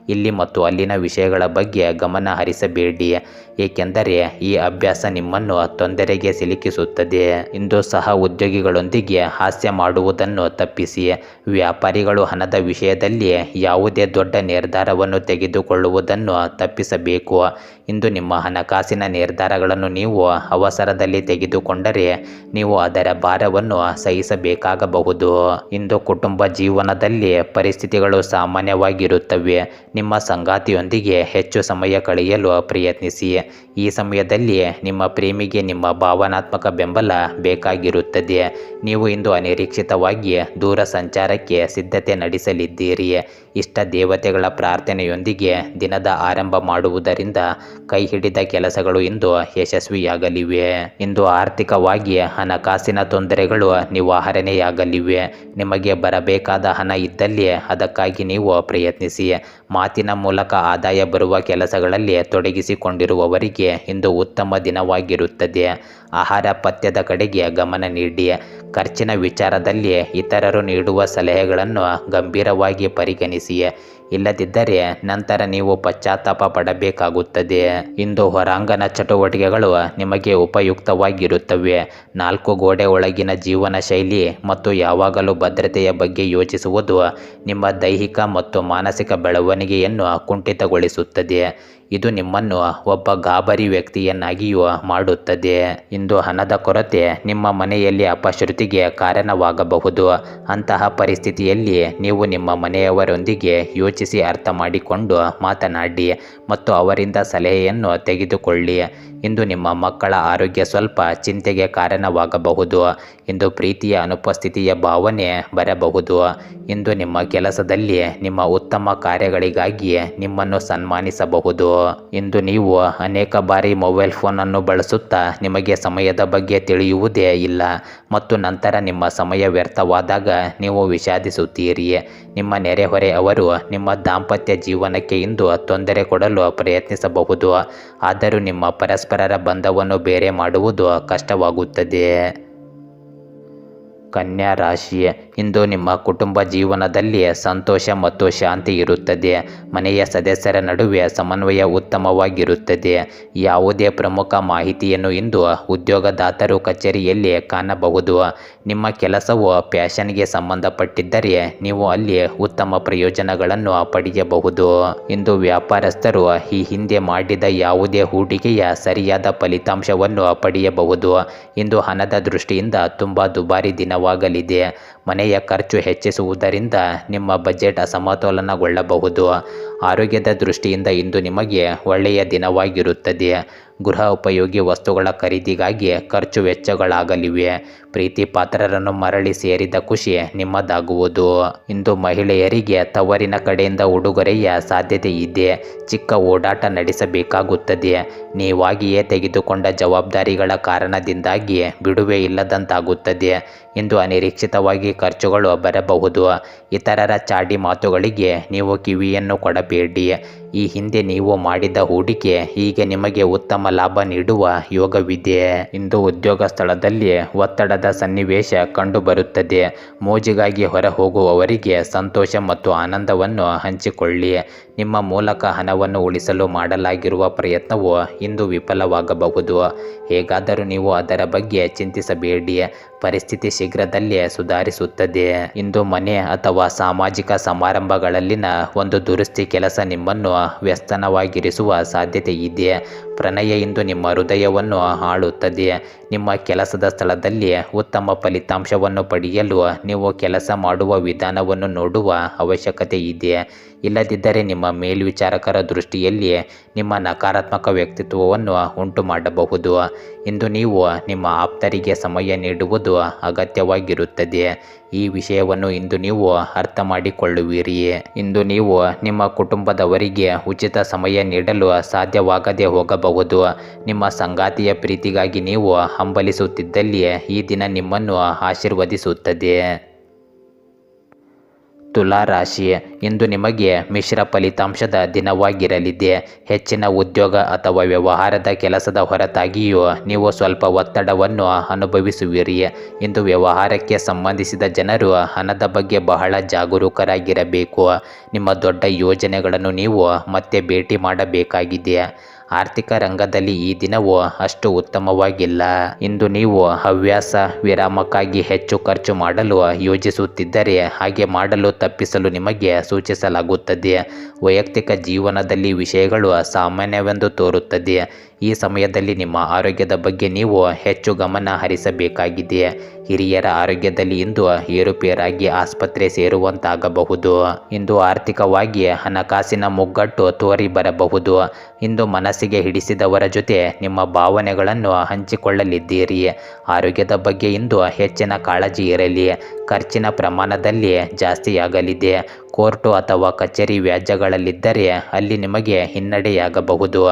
ಇಲ್ಲಿ ಮತ್ತು ಅಲ್ಲಿನ ವಿಷಯಗಳ ಬಗ್ಗೆ ಗಮನ ಹರಿಸಬೇಡಿ. ಏಕೆಂದರೆ ಈ ಅಭ್ಯಾಸ ನಿಮ್ಮನ್ನು ತೊಂದರೆಗೆ ಸಿಲುಕಿಸುತ್ತದೆ. ಇಂದು ಸಹ ಉದ್ಯೋಗಿಗಳೊಂದಿಗೆ ಹಾಸ್ಯ ಮಾಡುವುದನ್ನು ತಪ್ಪಿಸಿ. ವ್ಯಾಪಾರಿಗಳು ಹಣದ ವಿಷಯದಲ್ಲಿ ಯಾವುದೇ ದೊಡ್ಡ ನಿರ್ಧಾರವನ್ನು ತೆಗೆದುಕೊಳ್ಳುವುದನ್ನು ತಪ್ಪಿಸಬೇಕು. ಇಂದು ನಿಮ್ಮ ಹಣಕಾಸಿನ ನಿರ್ಧಾರಗಳನ್ನು ನೀವು ಅವಸರದಲ್ಲಿ ತೆಗೆದುಕೊಂಡರೆ ನೀವು ಅದರ ಭಾರವನ್ನು ಸಹಿಸಬೇಕಾಗಬಹುದು. ಇಂದು ಕುಟುಂಬ ಜೀವನದಲ್ಲಿ ಪರಿಸ್ಥಿತಿಗಳು ಸಾಮಾನ್ಯವಾಗಿರುತ್ತವೆ. ನಿಮ್ಮ ಸಂಗಾತಿಯೊಂದಿಗೆ ಹೆಚ್ಚು ಸಮಯ ಕಳೆಯಲು ಪ್ರಯತ್ನಿಸಿ. familia. ಈ ಸಮಯದಲ್ಲಿ ನಿಮ್ಮ ಪ್ರೇಮಿಗೆ ನಿಮ್ಮ ಭಾವನಾತ್ಮಕ ಬೆಂಬಲ ಬೇಕಾಗಿರುತ್ತದೆ. ನೀವು ಇಂದು ಅನಿರೀಕ್ಷಿತವಾಗಿ ದೂರ ಸಂಚಾರಕ್ಕೆ ಸಿದ್ಧತೆ ನಡೆಸಲಿದ್ದೀರಿ. ಇಷ್ಟ ದೇವತೆಗಳ ಪ್ರಾರ್ಥನೆಯೊಂದಿಗೆ ದಿನದ ಆರಂಭ ಮಾಡುವುದರಿಂದ ಕೈ ಹಿಡಿದ ಕೆಲಸಗಳು ಇಂದು ಯಶಸ್ವಿಯಾಗಲಿವೆ. ಇಂದು ಆರ್ಥಿಕವಾಗಿ ಹಣಕಾಸಿನ ತೊಂದರೆಗಳು ನಿವಾರಣೆಯಾಗಲಿವೆ. ನಿಮಗೆ ಬರಬೇಕಾದ ಹಣ ಇದ್ದಲ್ಲಿ ಅದಕ್ಕಾಗಿ ನೀವು ಪ್ರಯತ್ನಿಸಿ. ಮಾತಿನ ಮೂಲಕ ಆದಾಯ ಬರುವ ಕೆಲಸಗಳಲ್ಲಿ ತೊಡಗಿಸಿಕೊಂಡಿರುವವರಿಗೆ ಇಂದು ಉತ್ತಮ ದಿನವಾಗಿರುತ್ತದೆ. ಆಹಾರ ಪಥ್ಯದ ಕಡೆಗೆ ಗಮನ ನೀಡಿ. ಖರ್ಚಿನ ವಿಚಾರದಲ್ಲಿ ಇತರರು ನೀಡುವ ಸಲಹೆಗಳನ್ನು ಗಂಭೀರವಾಗಿ ಪರಿಗಣಿಸಿ. ಇಲ್ಲದಿದ್ದರೆ ನಂತರ ನೀವು ಪಶ್ಚಾತ್ತಾಪ ಪಡಬೇಕಾಗುತ್ತದೆ. ಇಂದು ಹೊರಾಂಗಣ ಚಟುವಟಿಕೆಗಳು ನಿಮಗೆ ಉಪಯುಕ್ತವಾಗಿರುತ್ತವೆ. ನಾಲ್ಕು ಗೋಡೆ ಒಳಗಿನ ಜೀವನ ಶೈಲಿ ಮತ್ತು ಯಾವಾಗಲೂ ಭದ್ರತೆಯ ಬಗ್ಗೆ ಯೋಚಿಸುವುದು ನಿಮ್ಮ ದೈಹಿಕ ಮತ್ತು ಮಾನಸಿಕ ಬೆಳವಣಿಗೆಯನ್ನು ಕುಂಠಿತಗೊಳಿಸುತ್ತದೆ. ಇದು ನಿಮ್ಮನ್ನು ಒಬ್ಬ ಗಾಬರಿ ವ್ಯಕ್ತಿಯನ್ನಾಗಿಯೂ ಮಾಡುತ್ತದೆ. ಇಂದು ಹಣದ ಕೊರತೆ ನಿಮ್ಮ ಮನೆಯಲ್ಲಿ ಅಪಶ್ರುತಿಗೆ ಕಾರಣವಾಗಬಹುದು. ಅಂತಹ ಪರಿಸ್ಥಿತಿಯಲ್ಲಿ ನೀವು ನಿಮ್ಮ ಮನೆಯವರೊಂದಿಗೆ ಯೋಚಿಸಿ ಅರ್ಥ ಮಾಡಿಕೊಂಡು ಮಾತನಾಡಿ ಮತ್ತು ಅವರಿಂದ ಸಲಹೆಯನ್ನು ತೆಗೆದುಕೊಳ್ಳಿ. ಇಂದು ನಿಮ್ಮ ಮಕ್ಕಳ ಆರೋಗ್ಯ ಸ್ವಲ್ಪ ಚಿಂತೆಗೆ ಕಾರಣವಾಗಬಹುದು. ಇಂದು ಪ್ರೀತಿಯ ಅನುಪಸ್ಥಿತಿಯ ಭಾವನೆ ಬರಬಹುದು. ಇಂದು ನಿಮ್ಮ ಕೆಲಸದಲ್ಲಿ ನಿಮ್ಮ ಉತ್ತಮ ಕಾರ್ಯಗಳಿಗಾಗಿ ನಿಮ್ಮನ್ನು ಸನ್ಮಾನಿಸಬಹುದು. ಇಂದು ನೀವು ಅನೇಕ ಬಾರಿ ಮೊಬೈಲ್ ಫೋನನ್ನು ಬಳಸುತ್ತಾ ನಿಮಗೆ ಸಮಯದ ಬಗ್ಗೆ ತಿಳಿಯುವುದೇ ಇಲ್ಲ ಮತ್ತು ನಂತರ ನಿಮ್ಮ ಸಮಯ ವ್ಯರ್ಥವಾದಾಗ ನೀವು ವಿಷಾದಿಸುತ್ತೀರಿ. ನಿಮ್ಮ ನೆರೆಹೊರೆ ಅವರು ನಿಮ್ಮ ದಾಂಪತ್ಯ ಜೀವನಕ್ಕೆ ಇಂದು ತೊಂದರೆ ಕೊಡಲು ಪ್ರಯತ್ನಿಸಬಹುದು. ಆದರೂ ನಿಮ್ಮ ಪರಸ್ಪರರ ಬಂಧವನ್ನು ಬೇರೆ ಮಾಡುವುದು ಕಷ್ಟವಾಗುತ್ತದೆ. ಕನ್ಯಾ ರಾಶಿ ಇಂದು ನಿಮ್ಮ ಕುಟುಂಬ ಜೀವನದಲ್ಲಿ ಸಂತೋಷ ಮತ್ತು ಶಾಂತಿ ಇರುತ್ತದೆ. ಮನೆಯ ಸದಸ್ಯರ ನಡುವೆ ಸಮನ್ವಯ ಉತ್ತಮವಾಗಿರುತ್ತದೆ. ಯಾವುದೇ ಪ್ರಮುಖ ಮಾಹಿತಿಯನ್ನು ಇಂದು ಉದ್ಯೋಗದಾತರು ಕಚೇರಿಯಲ್ಲಿ ಕಾಣಬಹುದು. ನಿಮ್ಮ ಕೆಲಸವು ಪ್ಯಾಷನ್ಗೆ ಸಂಬಂಧಪಟ್ಟಿದ್ದರೆ ನೀವು ಅಲ್ಲಿ ಉತ್ತಮ ಪ್ರಯೋಜನಗಳನ್ನು ಪಡೆಯಬಹುದು. ಇಂದು ವ್ಯಾಪಾರಸ್ಥರು ಈ ಹಿಂದೆ ಮಾಡಿದ ಯಾವುದೇ ಹೂಡಿಕೆಯ ಸರಿಯಾದ ಫಲಿತಾಂಶವನ್ನು ಪಡೆಯಬಹುದು. ಇಂದು ಹಣದ ದೃಷ್ಟಿಯಿಂದ ತುಂಬ ದುಬಾರಿ ದಿನವಾಗಲಿದೆ. ಮನೆಯ ಖರ್ಚು ಹೆಚ್ಚಿಸುವುದರಿಂದ ನಿಮ್ಮ ಬಜೆಟ್ ಅಸಮತೋಲನಗೊಳ್ಳಬಹುದು. ಆರೋಗ್ಯದ ದೃಷ್ಟಿಯಿಂದ ಇಂದು ನಿಮಗೆ ಒಳ್ಳೆಯ ದಿನವಾಗಿರುತ್ತದೆ. ಗೃಹ ಉಪಯೋಗಿ ವಸ್ತುಗಳ ಖರೀದಿಗಾಗಿ ಖರ್ಚು ವೆಚ್ಚಗಳಾಗಲಿವೆ. ಪ್ರೀತಿ ಪಾತ್ರರನ್ನು ಮರಳಿ ಸೇರಿದ ಖುಷಿ ನಿಮ್ಮದಾಗುವುದು. ಇಂದು ಮಹಿಳೆಯರಿಗೆ ತವರಿನ ಕಡೆಯಿಂದ ಉಡುಗೊರೆಯ ಸಾಧ್ಯತೆ ಇದೆ. ಚಿಕ್ಕ ಓಡಾಟ ನಡೆಸಬೇಕಾಗುತ್ತದೆ. ನೀವಾಗಿಯೇ ತೆಗೆದುಕೊಂಡ ಜವಾಬ್ದಾರಿಗಳ ಕಾರಣದಿಂದಾಗಿ ಬಿಡುವೆ ಇಲ್ಲದಂತಾಗುತ್ತದೆ. ಇಂದು ಅನಿರೀಕ್ಷಿತವಾಗಿ ಖರ್ಚುಗಳು ಬರಬಹುದು. ಇತರರ ಚಾಡಿ ಮಾತುಗಳಿಗೆ ನೀವು ಕಿವಿಯನ್ನು ಕೊಡಬೇಡಿ. ಈ ಹಿಂದೆ ನೀವು ಮಾಡಿದ ಹೂಡಿಕೆ ಈಗ ನಿಮಗೆ ಉತ್ತಮ ಲಾಭ ನೀಡುವ ಯೋಗವಿದೆ ಇಂದು ಉದ್ಯೋಗ ಸ್ಥಳದಲ್ಲಿ ಒತ್ತಡದ ಸನ್ನಿವೇಶ ಕಂಡುಬರುತ್ತದೆ. ಮೋಜಿಗಾಗಿ ಹೊರ ಹೋಗುವವರಿಗೆ ಸಂತೋಷ ಮತ್ತು ಆನಂದವನ್ನು ಹಂಚಿಕೊಳ್ಳಿ. ನಿಮ್ಮ ಮೂಲಕ ಹಣವನ್ನು ಉಳಿಸಲು ಮಾಡಲಾಗಿರುವ ಪ್ರಯತ್ನವು ಇಂದು ವಿಫಲವಾಗಬಹುದು. ಹೇಗಾದರೂ ನೀವು ಅದರ ಬಗ್ಗೆ ಚಿಂತಿಸಬೇಡಿ. ಪರಿಸ್ಥಿತಿ ಶೀಘ್ರದಲ್ಲೇ ಸುಧಾರಿಸುತ್ತದೆ. ಇಂದು ಮನೆ ಅಥವಾ ಸಾಮಾಜಿಕ ಸಮಾರಂಭಗಳಲ್ಲಿನ ಒಂದು ದುರಸ್ತಿ ಕೆಲಸ ನಿಮ್ಮನ್ನು ವ್ಯಸ್ತನವಾಗಿರಿಸುವ ಸಾಧ್ಯತೆ ಇದೆ. ಪ್ರಣಯ ಇಂದು ನಿಮ್ಮ ಹೃದಯವನ್ನು ಆಳುತ್ತದೆ. ನಿಮ್ಮ ಕೆಲಸದ ಸ್ಥಳದಲ್ಲಿ ಉತ್ತಮ ಫಲಿತಾಂಶವನ್ನು ಪಡೆಯಲು ನೀವು ಕೆಲಸ ಮಾಡುವ ವಿಧಾನವನ್ನು ನೋಡುವ ಅವಶ್ಯಕತೆ ಇದೆ. ಇಲ್ಲದಿದ್ದರೆ ನಿಮ್ಮ ಮೇಲ್ವಿಚಾರಕರ ದೃಷ್ಟಿಯಲ್ಲಿ ನಿಮ್ಮ ನಕಾರಾತ್ಮಕ ವ್ಯಕ್ತಿತ್ವವನ್ನು ಉಂಟು ಮಾಡಬಹುದು ಇಂದು ನೀವು ನಿಮ್ಮ ಆಪ್ತರಿಗೆ ಸಮಯ ನೀಡುವುದು ಅಗತ್ಯವಾಗಿರುತ್ತದೆ. ಈ ವಿಷಯವನ್ನು ಇಂದು ನೀವು ಅರ್ಥ ಮಾಡಿಕೊಳ್ಳುವಿರಿ ಇಂದು ನೀವು ನಿಮ್ಮ ಕುಟುಂಬದವರಿಗೆ ಉಚಿತ ಸಮಯ ನೀಡಲು ಸಾಧ್ಯವಾಗದೇ ಹೋಗಬಹುದು. ನಿಮ್ಮ ಸಂಗಾತಿಯ ಪ್ರೀತಿಗಾಗಿ ನೀವು ಹಂಬಲಿಸುತ್ತಿದ್ದಲ್ಲಿ ಈ ದಿನ ನಿಮ್ಮನ್ನು ಆಶೀರ್ವದಿಸುತ್ತದೆ. ತುಲಾ ರಾಶಿ ಇಂದು ನಿಮಗೆ ಮಿಶ್ರ ಫಲಿತಾಂಶದ ದಿನವಾಗಿರಲಿದೆ. ಹೆಚ್ಚಿನ ಉದ್ಯೋಗ ಅಥವಾ ವ್ಯವಹಾರದ ಕೆಲಸದ ಹೊರತಾಗಿಯೂ ನೀವು ಸ್ವಲ್ಪ ಒತ್ತಡವನ್ನು ಅನುಭವಿಸುವಿರಿ. ಇಂದು ವ್ಯವಹಾರಕ್ಕೆ ಸಂಬಂಧಿಸಿದ ಜನರು ಹಣದ ಬಗ್ಗೆ ಬಹಳ ಜಾಗರೂಕರಾಗಿರಬೇಕು. ನಿಮ್ಮ ದೊಡ್ಡ ಯೋಜನೆಗಳನ್ನು ನೀವು ಮತ್ತೆ ಭೇಟಿ ಮಾಡಬೇಕಾಗಿದೆ. ಆರ್ಥಿಕ ರಂಗದಲ್ಲಿ ಈ ದಿನವು ಅಷ್ಟು ಉತ್ತಮವಾಗಿಲ್ಲ. ಇಂದು ನೀವು ಹವ್ಯಾಸ, ವಿರಾಮಕ್ಕಾಗಿ ಹೆಚ್ಚು ಖರ್ಚು ಮಾಡಲು ಯೋಜಿಸುತ್ತಿದ್ದರೆ ಹಾಗೆ ಮಾಡಲು ತಪ್ಪಿಸಲು ನಿಮಗೆ ಸೂಚಿಸಲಾಗುತ್ತದೆ. ವೈಯಕ್ತಿಕ ಜೀವನದಲ್ಲಿ ವಿಷಯಗಳು ಸಾಮಾನ್ಯವೆಂದು ತೋರುತ್ತದೆ. ಈ ಸಮಯದಲ್ಲಿ ನಿಮ್ಮ ಆರೋಗ್ಯದ ಬಗ್ಗೆ ನೀವು ಹೆಚ್ಚು ಗಮನ ಹರಿಸಬೇಕಾಗಿದೆ. ಹಿರಿಯರ ಆರೋಗ್ಯದಲ್ಲಿ ಇಂದು ಏರುಪೇರಾಗಿ ಆಸ್ಪತ್ರೆ ಸೇರುವಂತಾಗಬಹುದು. ಇಂದು ಆರ್ಥಿಕವಾಗಿ ಹಣಕಾಸಿನ ಮುಗ್ಗಟ್ಟು ತೋರಿ ಬರಬಹುದು. ಇಂದು ಮನಸ್ಸಿಗೆ ಹಿಡಿಸಿದವರ ಜೊತೆ ನಿಮ್ಮ ಭಾವನೆಗಳನ್ನು ಹಂಚಿಕೊಳ್ಳಲಿದ್ದೀರಿ. ಆರೋಗ್ಯದ ಬಗ್ಗೆ ಇಂದು ಹೆಚ್ಚಿನ ಕಾಳಜಿ ಇರಲಿ. ಖರ್ಚಿನ ಪ್ರಮಾಣದಲ್ಲಿ ಜಾಸ್ತಿಯಾಗಲಿದೆ. ಕೋರ್ಟು ಅಥವಾ ಕಚೇರಿ ವ್ಯಾಜ್ಯಗಳಲ್ಲಿದ್ದರೆ ಅಲ್ಲಿ ನಿಮಗೆ ಹಿನ್ನಡೆಯಾಗಬಹುದು.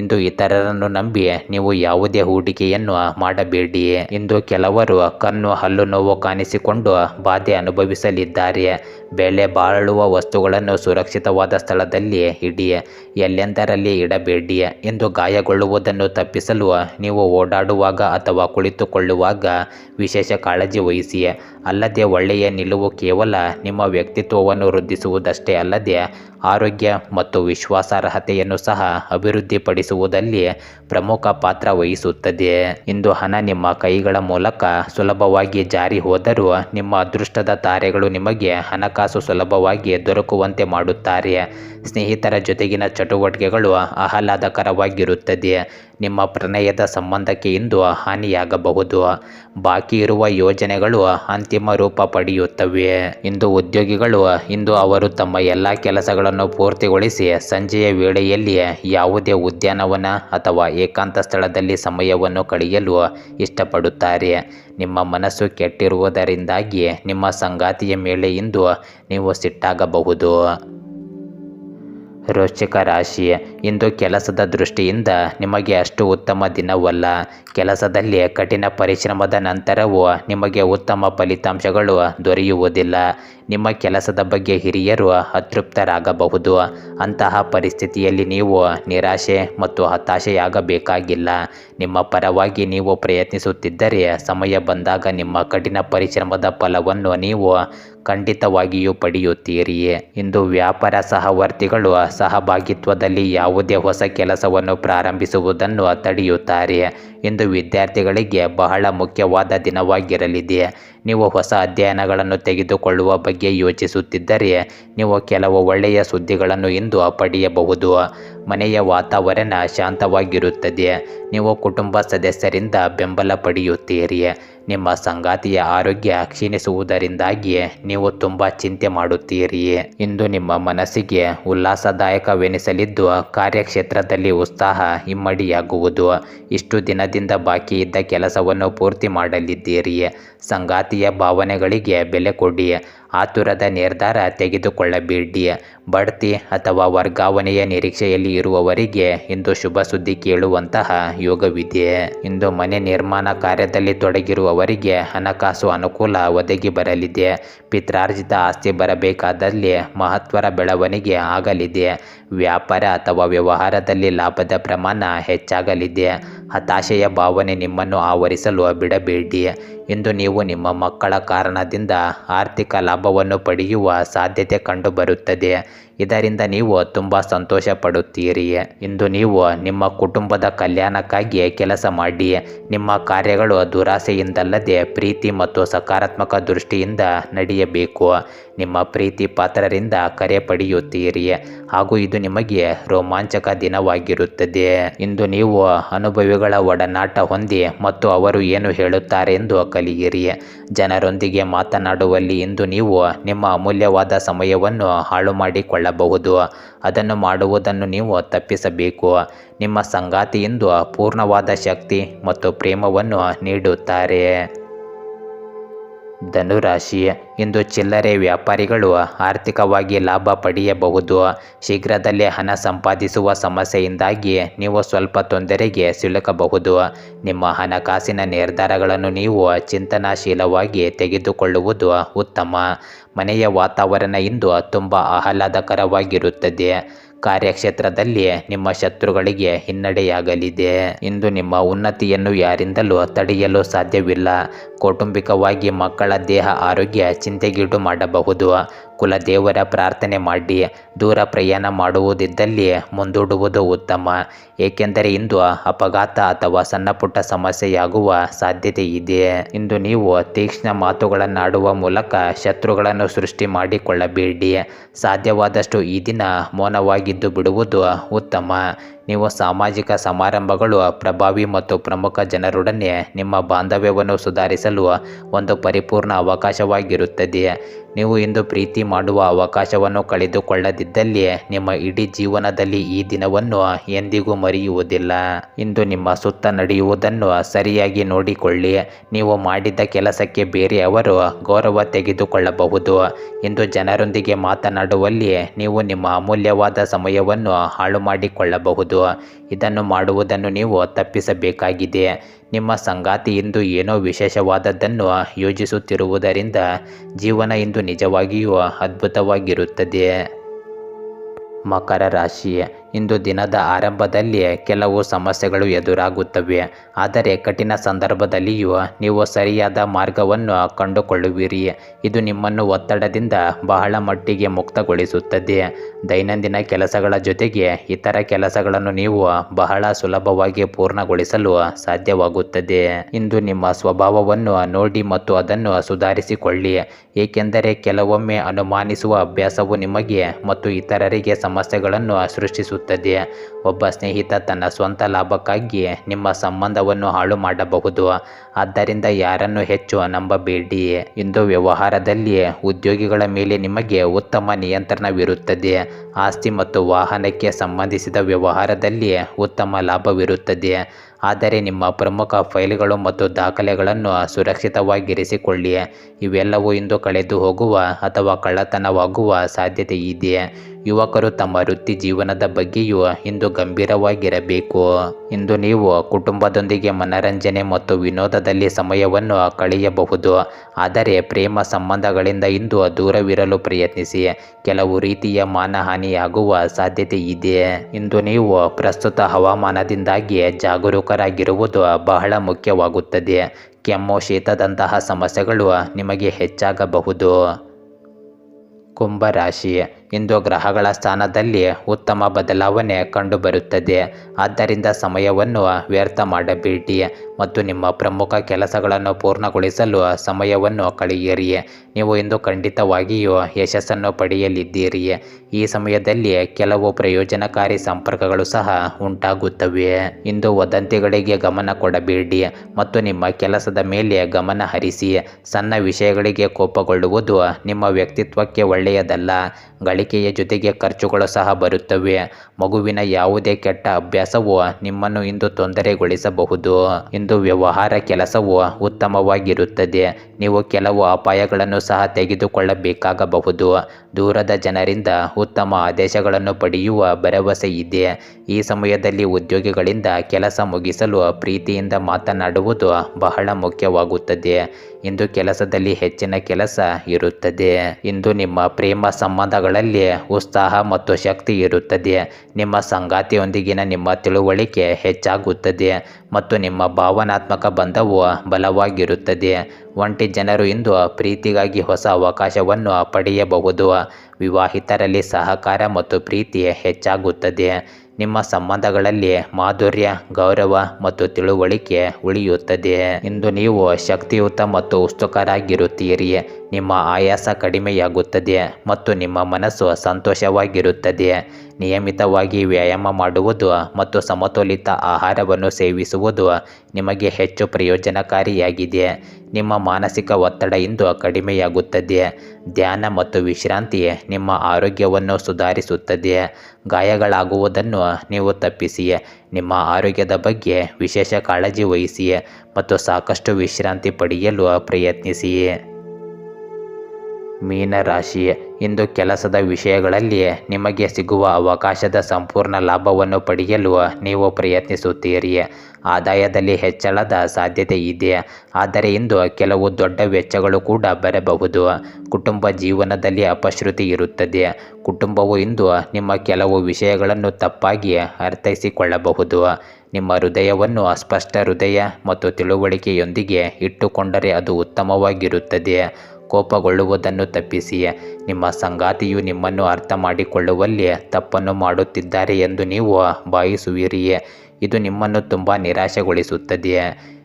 ಇಂದು ಇತರರನ್ನು ನಂಬಿ ನೀವು ಯಾವುದೇ ಹೂಡಿಕೆಯನ್ನು ಮಾಡಬೇಡಿ ಇಂದು ಕೆಲವರು ಕಣ್ಣು ಹಲ್ಲು ನೋವು ಕಾಣಿಸಿಕೊಂಡು ಬಾಧೆ ಅನುಭವಿಸಲಿದ್ದಾರೆ. ಬೆಲೆ ಬಾಳುವ ವಸ್ತುಗಳನ್ನು ಸುರಕ್ಷಿತವಾದ ಸ್ಥಳದಲ್ಲಿ ಇಡಿ, ಎಲ್ಲೆಂದರಲ್ಲಿ ಇಡಬೇಡಿ ಎಂದು ಗಾಯಗೊಳ್ಳುವುದನ್ನು ತಪ್ಪಿಸಲು ನೀವು ಓಡಾಡುವಾಗ ಅಥವಾ ಕುಳಿತುಕೊಳ್ಳುವಾಗ ವಿಶೇಷ ಕಾಳಜಿ ವಹಿಸಿ. ಅಲ್ಲದೆ ಒಳ್ಳೆಯ ನಿಲುವು ಕೇವಲ ನಿಮ್ಮ ವ್ಯಕ್ತಿತ್ವವನ್ನು ವೃದ್ಧಿಸುವುದಷ್ಟೇ ಅಲ್ಲದೆ ಆರೋಗ್ಯ ಮತ್ತು ವಿಶ್ವಾಸಾರ್ಹತೆಯನ್ನು ಸಹ ಅಭಿವೃದ್ಧಿಪಡಿಸುವುದಲ್ಲಿ ಪ್ರಮುಖ ಪಾತ್ರ ವಹಿಸುತ್ತದೆ. ಇಂದು ಹಣ ನಿಮ್ಮ ಕೈಗಳ ಮೂಲಕ ಸುಲಭವಾಗಿ ಜಾರಿ ಹೋದರೂ ನಿಮ್ಮ ಅದೃಷ್ಟದ ತಾರೆಗಳು ನಿಮಗೆ ಹಣಕಾಸು ಸುಲಭವಾಗಿ ದೊರಕುವಂತೆ ಮಾಡುತ್ತಾರೆ. ಸ್ನೇಹಿತರ ಜೊತೆಗಿನ ಚಟುವಟಿಕೆಗಳು ಆಹ್ಲಾದಕರವಾಗಿರುತ್ತದೆ. ನಿಮ್ಮ ಪ್ರಣಯದ ಸಂಬಂಧಕ್ಕೆ ಇಂದು ಹಾನಿಯಾಗಬಹುದು. ಬಾಕಿ ಇರುವ ಯೋಜನೆಗಳು ಅಂತಿಮ ರೂಪ ಪಡೆಯುತ್ತವೆ. ಇಂದು ಉದ್ಯೋಗಿಗಳು, ಇಂದು ಅವರು ತಮ್ಮ ಎಲ್ಲ ಕೆಲಸಗಳನ್ನು ಪೂರ್ತಿಗೊಳಿಸಿ ಸಂಜೆಯ ವೇಳೆಯಲ್ಲಿ ಯಾವುದೇ ಉದ್ಯಾನವನ ಅಥವಾ ಏಕಾಂತ ಸ್ಥಳದಲ್ಲಿ ಸಮಯವನ್ನು ಕಳೆಯಲು ಇಷ್ಟಪಡುತ್ತಾರೆ. ನಿಮ್ಮ ಮನಸ್ಸು ಕೆಟ್ಟಿರುವುದರಿಂದಾಗಿ ನಿಮ್ಮ ಸಂಗಾತಿಯ ಮೇಲೆ ಇಂದು ನೀವು ಸಿಟ್ಟಾಗಬಹುದು. ವೃಶ್ಚಿಕ ರಾಶಿ ಇಂದು ಕೆಲಸದ ದೃಷ್ಟಿಯಿಂದ ನಿಮಗೆ ಅಷ್ಟು ಉತ್ತಮ ದಿನವಲ್ಲ. ಕೆಲಸದಲ್ಲಿ ಕಠಿಣ ಪರಿಶ್ರಮದ ನಂತರವೂ ನಿಮಗೆ ಉತ್ತಮ ಫಲಿತಾಂಶಗಳು ದೊರೆಯುವುದಿಲ್ಲ. ನಿಮ್ಮ ಕೆಲಸದ ಬಗ್ಗೆ ಹಿರಿಯರು ಅತೃಪ್ತರಾಗಬಹುದು. ಅಂತಹ ಪರಿಸ್ಥಿತಿಯಲ್ಲಿ ನೀವು ನಿರಾಶೆ ಮತ್ತು ಹತಾಶೆಯಾಗಬೇಕಾಗಿಲ್ಲ. ನಿಮ್ಮ ಪರವಾಗಿ ನೀವು ಪ್ರಯತ್ನಿಸುತ್ತಿದ್ದರೆ ಸಮಯ ಬಂದಾಗ ನಿಮ್ಮ ಕಠಿಣ ಪರಿಶ್ರಮದ ಫಲವನ್ನು ನೀವು ಖಂಡಿತವಾಗಿಯೂ ಪಡೆಯುತ್ತೀರಿಯೇ. ಇಂದು ವ್ಯಾಪಾರ ಸಹವರ್ತಿಗಳು ಸಹಭಾಗಿತ್ವದಲ್ಲಿ ಯಾವುದೇ ಹೊಸ ಕೆಲಸವನ್ನು ಪ್ರಾರಂಭಿಸುವುದನ್ನು ತಡೆಯುತ್ತಾರೆ. ಇಂದು ವಿದ್ಯಾರ್ಥಿಗಳಿಗೆ ಬಹಳ ಮುಖ್ಯವಾದ ದಿನವಾಗಿರಲಿದೆ. ನೀವು ಹೊಸ ಅಧ್ಯಯನಗಳನ್ನು ತೆಗೆದುಕೊಳ್ಳುವ ಬಗ್ಗೆ ಯೋಚಿಸುತ್ತಿದ್ದರೆ ನೀವು ಕೆಲವು ಒಳ್ಳೆಯ ಸುದ್ದಿಗಳನ್ನು ಇಂದು ಪಡೆಯಬಹುದು. ಮನೆಯ ವಾತಾವರಣ ಶಾಂತವಾಗಿರುತ್ತದೆ. ನೀವು ಕುಟುಂಬ ಸದಸ್ಯರಿಂದ ಬೆಂಬಲ ಪಡೆಯುತ್ತೀರಿ. ನಿಮ್ಮ ಸಂಗಾತಿಯ ಆರೋಗ್ಯ ಕ್ಷೀಣಿಸುವುದರಿಂದಾಗಿ ನೀವು ತುಂಬ ಚಿಂತೆ ಮಾಡುತ್ತೀರಿ. ಇಂದು ನಿಮ್ಮ ಮನಸ್ಸಿಗೆ ಉಲ್ಲಾಸದಾಯಕವೆನಿಸಲಿದ್ದು ಕಾರ್ಯಕ್ಷೇತ್ರದಲ್ಲಿ ಉತ್ಸಾಹ ಇಮ್ಮಡಿಯಾಗುವುದು ಇಷ್ಟು ದಿನದಿಂದ ಬಾಕಿ ಇದ್ದ ಕೆಲಸವನ್ನು ಪೂರ್ತಿ ಮಾಡಲಿದ್ದೀರಿ ಸಂಗಾತಿಯ ಭಾವನೆಗಳಿಗೆ ಬೆಲೆ ಕೊಡಿ. ಆತುರದ ನಿರ್ಧಾರ ತೆಗೆದುಕೊಳ್ಳಬೇಡಿ. ಬಡ್ತಿ ಅಥವಾ ವರ್ಗಾವಣೆಯ ನಿರೀಕ್ಷೆಯಲ್ಲಿ ಇರುವವರಿಗೆ ಇಂದು ಶುಭ ಸುದ್ದಿ ಕೇಳುವಂತಹ ಯೋಗವಿದೆ. ಇಂದು ಮನೆ ನಿರ್ಮಾಣ ಕಾರ್ಯದಲ್ಲಿ ತೊಡಗಿರುವವರಿಗೆ ಹಣಕಾಸು ಅನುಕೂಲ ಒದಗಿ ಬರಲಿದೆ. ಪಿತ್ರಾರ್ಜಿತ ಆಸ್ತಿ ಬರಬೇಕಾದಲ್ಲಿ ಮಹತ್ವರ ಬೆಳವಣಿಗೆ ಆಗಲಿದೆ. ವ್ಯಾಪಾರ ಅಥವಾ ವ್ಯವಹಾರದಲ್ಲಿ ಲಾಭದ ಪ್ರಮಾಣ ಹೆಚ್ಚಾಗಲಿದೆ. ಹತಾಶೆಯ ಭಾವನೆ ನಿಮ್ಮನ್ನು ಆವರಿಸಲು ಬಿಡಬೇಡಿ ಇಂದು ನೀವು ನಿಮ್ಮ ಮಕ್ಕಳ ಕಾರಣದಿಂದ ಆರ್ಥಿಕ ಲಾಭವನ್ನು ಪಡೆಯುವ ಸಾಧ್ಯತೆ ಕಂಡುಬರುತ್ತದೆ. ಇದರಿಂದ ನೀವು ತುಂಬ ಸಂತೋಷ ಪಡುತ್ತೀರಿ ಇಂದು ನೀವು ನಿಮ್ಮ ಕುಟುಂಬದ ಕಲ್ಯಾಣಕ್ಕಾಗಿ ಕೆಲಸ ಮಾಡಿ ನಿಮ್ಮ ಕಾರ್ಯಗಳು ದುರಾಸೆಯಿಂದಲ್ಲದೆ ಪ್ರೀತಿ ಮತ್ತು ಸಕಾರಾತ್ಮಕ ದೃಷ್ಟಿಯಿಂದ ನಡೆಯಬೇಕು. ನಿಮ್ಮ ಪ್ರೀತಿ ಪಾತ್ರರಿಂದ ಕರೆ ಪಡೆಯುತ್ತೀರಿ ಹಾಗೂ ಇದು ನಿಮಗೆ ರೋಮಾಂಚಕ ದಿನವಾಗಿರುತ್ತದೆ. ಇಂದು ನೀವು ಅನುಭವಿಗಳ ಒಡನಾಟ ಹೊಂದಿ ಮತ್ತು ಅವರು ಏನು ಹೇಳುತ್ತಾರೆ ಎಂದು ಕಲಿಯಿರಿ. ಜನರೊಂದಿಗೆ ಮಾತನಾಡುವಲ್ಲಿ ಇಂದು ನೀವು ನಿಮ್ಮ ಅಮೂಲ್ಯವಾದ ಸಮಯವನ್ನು ಹಾಳು ಮಾಡಿಕೊಳ್ಳಬಹುದು ಅದನ್ನು ಮಾಡುವುದನ್ನು ನೀವು ತಪ್ಪಿಸಬೇಕು. ನಿಮ್ಮ ಸಂಗಾತಿ ಇಂದು ಪೂರ್ಣವಾದ ಶಕ್ತಿ ಮತ್ತು ಪ್ರೇಮವನ್ನು ನೀಡುತ್ತಾರೆ. ಧನುರಾಶಿ ಇಂದು ಚಿಲ್ಲರೆ ವ್ಯಾಪಾರಿಗಳು ಆರ್ಥಿಕವಾಗಿ ಲಾಭ ಪಡೆಯಬಹುದು. ಶೀಘ್ರದಲ್ಲೇ ಹಣ ಸಂಪಾದಿಸುವ ಸಮಸ್ಯೆಯಿಂದಾಗಿ ನೀವು ಸ್ವಲ್ಪ ತೊಂದರೆಗೆ ಸಿಲುಕಬಹುದು. ನಿಮ್ಮ ಹಣಕಾಸಿನ ನಿರ್ಧಾರಗಳನ್ನು ನೀವು ಚಿಂತನಾಶೀಲವಾಗಿ ತೆಗೆದುಕೊಳ್ಳುವುದು ಉತ್ತಮ. ಮನೆಯ ವಾತಾವರಣ ಇಂದು ತುಂಬ ಆಹ್ಲಾದಕರವಾಗಿರುತ್ತದೆ. ಕಾರ್ಯಕ್ಷೇತ್ರದಲ್ಲಿ ನಿಮ್ಮ ಶತ್ರುಗಳಿಗೆ ಹಿನ್ನಡೆಯಾಗಲಿದೆ. ಇಂದು ನಿಮ್ಮ ಉನ್ನತಿಯನ್ನು ಯಾರಿಂದಲೂ ತಡೆಯಲು ಸಾಧ್ಯವಿಲ್ಲ. ಕೌಟುಂಬಿಕವಾಗಿ ಮಕ್ಕಳ ದೇಹ, ಆರೋಗ್ಯ, ಚಿಂತೆಗೀಡು ಮಾಡಬಹುದು. ಕುಲದೇವರ ಪ್ರಾರ್ಥನೆ ಮಾಡಿ, ದೂರ ಪ್ರಯಾಣ ಮಾಡುವುದಿದ್ದಲ್ಲಿ ಮುಂದೂಡುವುದು ಉತ್ತಮ. ಏಕೆಂದರೆ ಇಂದು ಅಪಘಾತ ಅಥವಾ ಸಣ್ಣಪುಟ್ಟ ಸಮಸ್ಯೆಯಾಗುವ ಸಾಧ್ಯತೆ ಇದೆ. ಇಂದು ನೀವು ತೀಕ್ಷ್ಣ ಮಾತುಗಳನ್ನಾಡುವ ಮೂಲಕ ಶತ್ರುಗಳನ್ನು ಸೃಷ್ಟಿ ಮಾಡಿಕೊಳ್ಳಬೇಡಿ. ಸಾಧ್ಯವಾದಷ್ಟು ಈ ದಿನ ಮೌನವಾಗಿದ್ದು ಬಿಡುವುದು ಉತ್ತಮ. ನೀವು ಸಾಮಾಜಿಕ ಸಮಾರಂಭಗಳು, ಪ್ರಭಾವಿ ಮತ್ತು ಪ್ರಮುಖ ಜನರೊಡನೆ ನಿಮ್ಮ ಬಾಂಧವ್ಯವನ್ನು ಸುಧಾರಿಸಲು ಒಂದು ಪರಿಪೂರ್ಣ ಅವಕಾಶವಾಗಿರುತ್ತದೆ. ನೀವು ಇಂದು ಪ್ರೀತಿ ಮಾಡುವ ಅವಕಾಶವನ್ನು ಕಳೆದುಕೊಳ್ಳದಿದ್ದಲ್ಲಿ ನಿಮ್ಮ ಇಡೀ ಜೀವನದಲ್ಲಿ ಈ ದಿನವನ್ನು ಎಂದಿಗೂ ಮರೆಯುವುದಿಲ್ಲ. ಇಂದು ನಿಮ್ಮ ಸುತ್ತ ನಡೆಯುವುದನ್ನು ಸರಿಯಾಗಿ ನೋಡಿಕೊಳ್ಳಿ. ನೀವು ಮಾಡಿದ್ದ ಕೆಲಸಕ್ಕೆ ಬೇರೆಯವರು ಗೌರವ ತೆಗೆದುಕೊಳ್ಳಬಹುದು. ಇಂದು ಜನರೊಂದಿಗೆ ಮಾತನಾಡುವಲ್ಲಿ ನೀವು ನಿಮ್ಮ ಅಮೂಲ್ಯವಾದ ಸಮಯವನ್ನು ಹಾಳು ಮಾಡಿಕೊಳ್ಳಬಹುದು ಇದನ್ನು ಮಾಡುವುದನ್ನು ನೀವು ತಪ್ಪಿಸಬೇಕಾಗಿದೆ. ನಿಮ್ಮ ಸಂಗಾತಿ ಇಂದು ಏನೋ ವಿಶೇಷವಾದದ್ದನ್ನು ಯೋಜಿಸುತ್ತಿರುವುದರಿಂದ ಜೀವನ ಇಂದು ನಿಜವಾಗಿಯೂ ಅದ್ಭುತವಾಗಿರುತ್ತದೆ. ಮಕರ ರಾಶಿ. ಇಂದು ದಿನದ ಆರಂಭದಲ್ಲಿ ಕೆಲವು ಸಮಸ್ಯೆಗಳು ಎದುರಾಗುತ್ತವೆ. ಆದರೆ ಕಠಿಣ ಸಂದರ್ಭದಲ್ಲಿಯೂ ನೀವು ಸರಿಯಾದ ಮಾರ್ಗವನ್ನು ಕಂಡುಕೊಳ್ಳುವಿರಿ. ಇದು ನಿಮ್ಮನ್ನು ಒತ್ತಡದಿಂದ ಬಹಳ ಮಟ್ಟಿಗೆ ಮುಕ್ತಗೊಳಿಸುತ್ತದೆ. ದೈನಂದಿನ ಕೆಲಸಗಳ ಜೊತೆಗೆ ಇತರ ಕೆಲಸಗಳನ್ನು ನೀವು ಬಹಳ ಸುಲಭವಾಗಿ ಪೂರ್ಣಗೊಳಿಸಲು ಸಾಧ್ಯವಾಗುತ್ತದೆ. ಇಂದು ನಿಮ್ಮ ಸ್ವಭಾವವನ್ನು ನೋಡಿ ಮತ್ತು ಅದನ್ನು ಸುಧಾರಿಸಿಕೊಳ್ಳಿ. ಏಕೆಂದರೆ ಕೆಲವೊಮ್ಮೆ ಅನುಮಾನಿಸುವ ಅಭ್ಯಾಸವು ನಿಮಗೆ ಮತ್ತು ಇತರರಿಗೆ ಸಮಸ್ಯೆಗಳನ್ನು ಸೃಷ್ಟಿಸುತ್ತದೆ. ಒಬ್ಬ ಸ್ನೇಹಿತ ತನ್ನ ಸ್ವಂತ ಲಾಭಕ್ಕಾಗಿ ನಿಮ್ಮ ಸಂಬಂಧವನ್ನು ಹಾಳು ಮಾಡಬಹುದು. ಆದ್ದರಿಂದ ಯಾರನ್ನು ಹೆಚ್ಚು ನಂಬಬೇಡಿ. ಇಂದು ವ್ಯವಹಾರದಲ್ಲಿ ಉದ್ಯೋಗಿಗಳ ಮೇಲೆ ನಿಮಗೆ ಉತ್ತಮ ನಿಯಂತ್ರಣವಿರುತ್ತದೆ. ಆಸ್ತಿ ಮತ್ತು ವಾಹನಕ್ಕೆ ಸಂಬಂಧಿಸಿದ ವ್ಯವಹಾರದಲ್ಲಿ ಉತ್ತಮ ಲಾಭವಿರುತ್ತದೆ. ಆದರೆ ನಿಮ್ಮ ಪ್ರಮುಖ ಫೈಲ್ಗಳು ಮತ್ತು ದಾಖಲೆಗಳನ್ನು ಸುರಕ್ಷಿತವಾಗಿರಿಸಿಕೊಳ್ಳಿ ಇವೆಲ್ಲವೂ ಇಂದು ಕಳೆದು ಹೋಗುವ ಅಥವಾ ಕಳ್ಳತನವಾಗುವ ಸಾಧ್ಯತೆ ಇದೆ ಯುವಕರು ತಮ್ಮ ವೃತ್ತಿ ಜೀವನದ ಬಗ್ಗೆಯೂ ಇಂದು ಗಂಭೀರವಾಗಿರಬೇಕು. ಇಂದು ನೀವು ಕುಟುಂಬದೊಂದಿಗೆ ಮನರಂಜನೆ ಮತ್ತು ವಿನೋದದಲ್ಲಿ ಸಮಯವನ್ನು ಕಳೆಯಬಹುದು. ಆದರೆ ಪ್ರೇಮ ಸಂಬಂಧಗಳಿಂದ ಇಂದು ದೂರವಿರಲು ಪ್ರಯತ್ನಿಸಿ. ಕೆಲವು ರೀತಿಯ ಮಾನಹಾನಿಯಾಗುವ ಸಾಧ್ಯತೆ ಇದೆ. ಇಂದು ನೀವು ಪ್ರಸ್ತುತ ಹವಾಮಾನದಿಂದಾಗಿ ಜಾಗರೂಕರಾಗಿರುವುದು ಬಹಳ ಮುಖ್ಯವಾಗುತ್ತದೆ. ಕೆಮ್ಮು ಶೀತದಂತಹ ಸಮಸ್ಯೆಗಳು ನಿಮಗೆ ಹೆಚ್ಚಾಗಬಹುದು. ಕುಂಭರಾಶಿ ಇಂದು ಗ್ರಹಗಳ ಸ್ಥಾನದಲ್ಲಿ ಉತ್ತಮ ಬದಲಾವಣೆ ಕಂಡುಬರುತ್ತದೆ. ಆದ್ದರಿಂದ ಸಮಯವನ್ನು ವ್ಯರ್ಥ ಮಾಡಬೇಡಿ ಮತ್ತು ನಿಮ್ಮ ಪ್ರಮುಖ ಕೆಲಸಗಳನ್ನು ಪೂರ್ಣಗೊಳಿಸಲು ಸಮಯವನ್ನು ಕಳೆಯಿರಿ. ನೀವು ಇಂದು ಖಂಡಿತವಾಗಿಯೂ ಯಶಸ್ಸನ್ನು ಪಡೆಯಲಿದ್ದೀರಿ. ಈ ಸಮಯದಲ್ಲಿ ಕೆಲವು ಪ್ರಯೋಜನಕಾರಿ ಸಂಪರ್ಕಗಳು ಸಹ ಉಂಟಾಗುತ್ತವೆ. ಇಂದು ವದಂತಿಗಳಿಗೆ ಗಮನ ಕೊಡಬೇಡಿ ಮತ್ತು ನಿಮ್ಮ ಕೆಲಸದ ಮೇಲೆ ಗಮನ ಹರಿಸಿ. ಸಣ್ಣ ವಿಷಯಗಳಿಗೆ ಕೋಪಗೊಳ್ಳುವುದು ನಿಮ್ಮ ವ್ಯಕ್ತಿತ್ವಕ್ಕೆ ಒಳ್ಳೆಯದಲ್ಲ. ಗಳಿಕೆಯ ಜೊತೆಗೆ ಖರ್ಚುಗಳು ಸಹ ಬರುತ್ತವೆ. ಮಗುವಿನ ಯಾವುದೇ ಕೆಟ್ಟ ಅಭ್ಯಾಸವು ನಿಮ್ಮನ್ನು ಇಂದು ತೊಂದರೆಗೊಳಿಸಬಹುದು. ಇಂದು ವ್ಯವಹಾರ ಕೆಲಸವು ಉತ್ತಮವಾಗಿರುತ್ತದೆ. ನೀವು ಕೆಲವು ಅಪಾಯಗಳನ್ನು ಸಹ ತೆಗೆದುಕೊಳ್ಳಬೇಕಾಗಬಹುದು. ದೂರದ ಜನರಿಂದ ಉತ್ತಮ ಆದೇಶಗಳನ್ನು ಪಡೆಯುವ ಭರವಸೆ ಇದೆ. ಈ ಸಮಯದಲ್ಲಿ ಉದ್ಯೋಗಿಗಳಿಂದ ಕೆಲಸ ಮುಗಿಸಲು ಪ್ರೀತಿಯಿಂದ ಮಾತನಾಡುವುದು ಬಹಳ ಮುಖ್ಯವಾಗುತ್ತದೆ. ಇಂದು ಕೆಲಸದಲ್ಲಿ ಹೆಚ್ಚಿನ ಕೆಲಸ ಇರುತ್ತದೆ. ಇಂದು ನಿಮ್ಮ ಪ್ರೇಮ ಸಂಬಂಧಗಳಲ್ಲಿ ಉತ್ಸಾಹ ಮತ್ತು ಶಕ್ತಿ ಇರುತ್ತದೆ. ನಿಮ್ಮ ಸಂಗಾತಿಯೊಂದಿಗಿನ ನಿಮ್ಮ ತಿಳುವಳಿಕೆ ಹೆಚ್ಚಾಗುತ್ತದೆ ಮತ್ತು ನಿಮ್ಮ ಭಾವನಾತ್ಮಕ ಬಂಧವು ಬಲವಾಗಿರುತ್ತದೆ. ಒಂಟಿ ಜನರು ಇಂದು ಪ್ರೀತಿಗಾಗಿ ಹೊಸ ಅವಕಾಶವನ್ನು ಪಡೆಯಬಹುದು. ವಿವಾಹಿತರಲ್ಲಿ ಸಹಕಾರ ಮತ್ತು ಪ್ರೀತಿ ಹೆಚ್ಚಾಗುತ್ತದೆ. ನಿಮ್ಮ ಸಂಬಂಧಗಳಲ್ಲಿ ಮಾಧುರ್ಯ, ಗೌರವ ಮತ್ತು ತಿಳುವಳಿಕೆ ಉಳಿಯುತ್ತದೆ. ಇಂದು ನೀವು ಶಕ್ತಿಯುತ ಮತ್ತು ಉತ್ಸುಕರಾಗಿರುತ್ತೀರಿ. ನಿಮ್ಮ ಆಯಾಸ ಕಡಿಮೆಯಾಗುತ್ತದೆ ಮತ್ತು ನಿಮ್ಮ ಮನಸ್ಸು ಸಂತೋಷವಾಗಿರುತ್ತದೆ. ನಿಯಮಿತವಾಗಿ ವ್ಯಾಯಾಮ ಮಾಡುವುದು ಮತ್ತು ಸಮತೋಲಿತ ಆಹಾರವನ್ನು ಸೇವಿಸುವುದು ನಿಮಗೆ ಹೆಚ್ಚು ಪ್ರಯೋಜನಕಾರಿಯಾಗಿದೆ. ನಿಮ್ಮ ಮಾನಸಿಕ ಒತ್ತಡ ಇಂದು ಕಡಿಮೆಯಾಗುತ್ತದೆ ಧ್ಯಾನ ಮತ್ತು ವಿಶ್ರಾಂತಿ ನಿಮ್ಮ ಆರೋಗ್ಯವನ್ನು ಸುಧಾರಿಸುತ್ತದೆ ಗಾಯಗಳಾಗುವುದನ್ನು ನೀವು ತಪ್ಪಿಸಿ ನಿಮ್ಮ ಆರೋಗ್ಯದ ಬಗ್ಗೆ ವಿಶೇಷ ಕಾಳಜಿ ವಹಿಸಿ ಮತ್ತು ಸಾಕಷ್ಟು ವಿಶ್ರಾಂತಿ ಪಡೆಯಲು ಪ್ರಯತ್ನಿಸಿ ಮೀನರಾಶಿ ಇಂದು ಕೆಲಸದ ವಿಷಯಗಳಲ್ಲಿ ನಿಮಗೆ ಸಿಗುವ ಅವಕಾಶದ ಸಂಪೂರ್ಣ ಲಾಭವನ್ನು ಪಡೆಯಲು ನೀವು ಪ್ರಯತ್ನಿಸುತ್ತೀರಿ ಆದಾಯದಲ್ಲಿ ಹೆಚ್ಚಳದ ಸಾಧ್ಯತೆ ಇದೆ ಆದರೆ ಇಂದು ಕೆಲವು ದೊಡ್ಡ ವೆಚ್ಚಗಳು ಕೂಡ ಬರಬಹುದು. ಕುಟುಂಬ ಜೀವನದಲ್ಲಿ ಅಪಶ್ರುತಿ ಇರುತ್ತದೆ ಕುಟುಂಬವು ಇಂದು ನಿಮ್ಮ ಕೆಲವು ವಿಷಯಗಳನ್ನು ತಪ್ಪಾಗಿ ಅರ್ಥೈಸಿಕೊಳ್ಳಬಹುದು. ನಿಮ್ಮ ಹೃದಯವನ್ನು ಅಸ್ಪಷ್ಟ ಹೃದಯ ಮತ್ತು ತಿಳುವಳಿಕೆಯೊಂದಿಗೆ ಇಟ್ಟುಕೊಂಡರೆ ಅದು ಉತ್ತಮವಾಗಿರುತ್ತದೆ ಕೋಪಗೊಳ್ಳುವುದನ್ನು ತಪ್ಪಿಸಿ ನಿಮ್ಮ ಸಂಗಾತಿಯು ನಿಮ್ಮನ್ನು ಅರ್ಥ ಮಾಡಿಕೊಳ್ಳುವಲ್ಲಿ ತಪ್ಪನ್ನು ಮಾಡುತ್ತಿದ್ದಾರೆ ಎಂದು ನೀವು ಭಾವಿಸುವಿರಿ ಇದು ನಿಮ್ಮನ್ನು ತುಂಬ ನಿರಾಶೆಗೊಳಿಸುತ್ತದೆ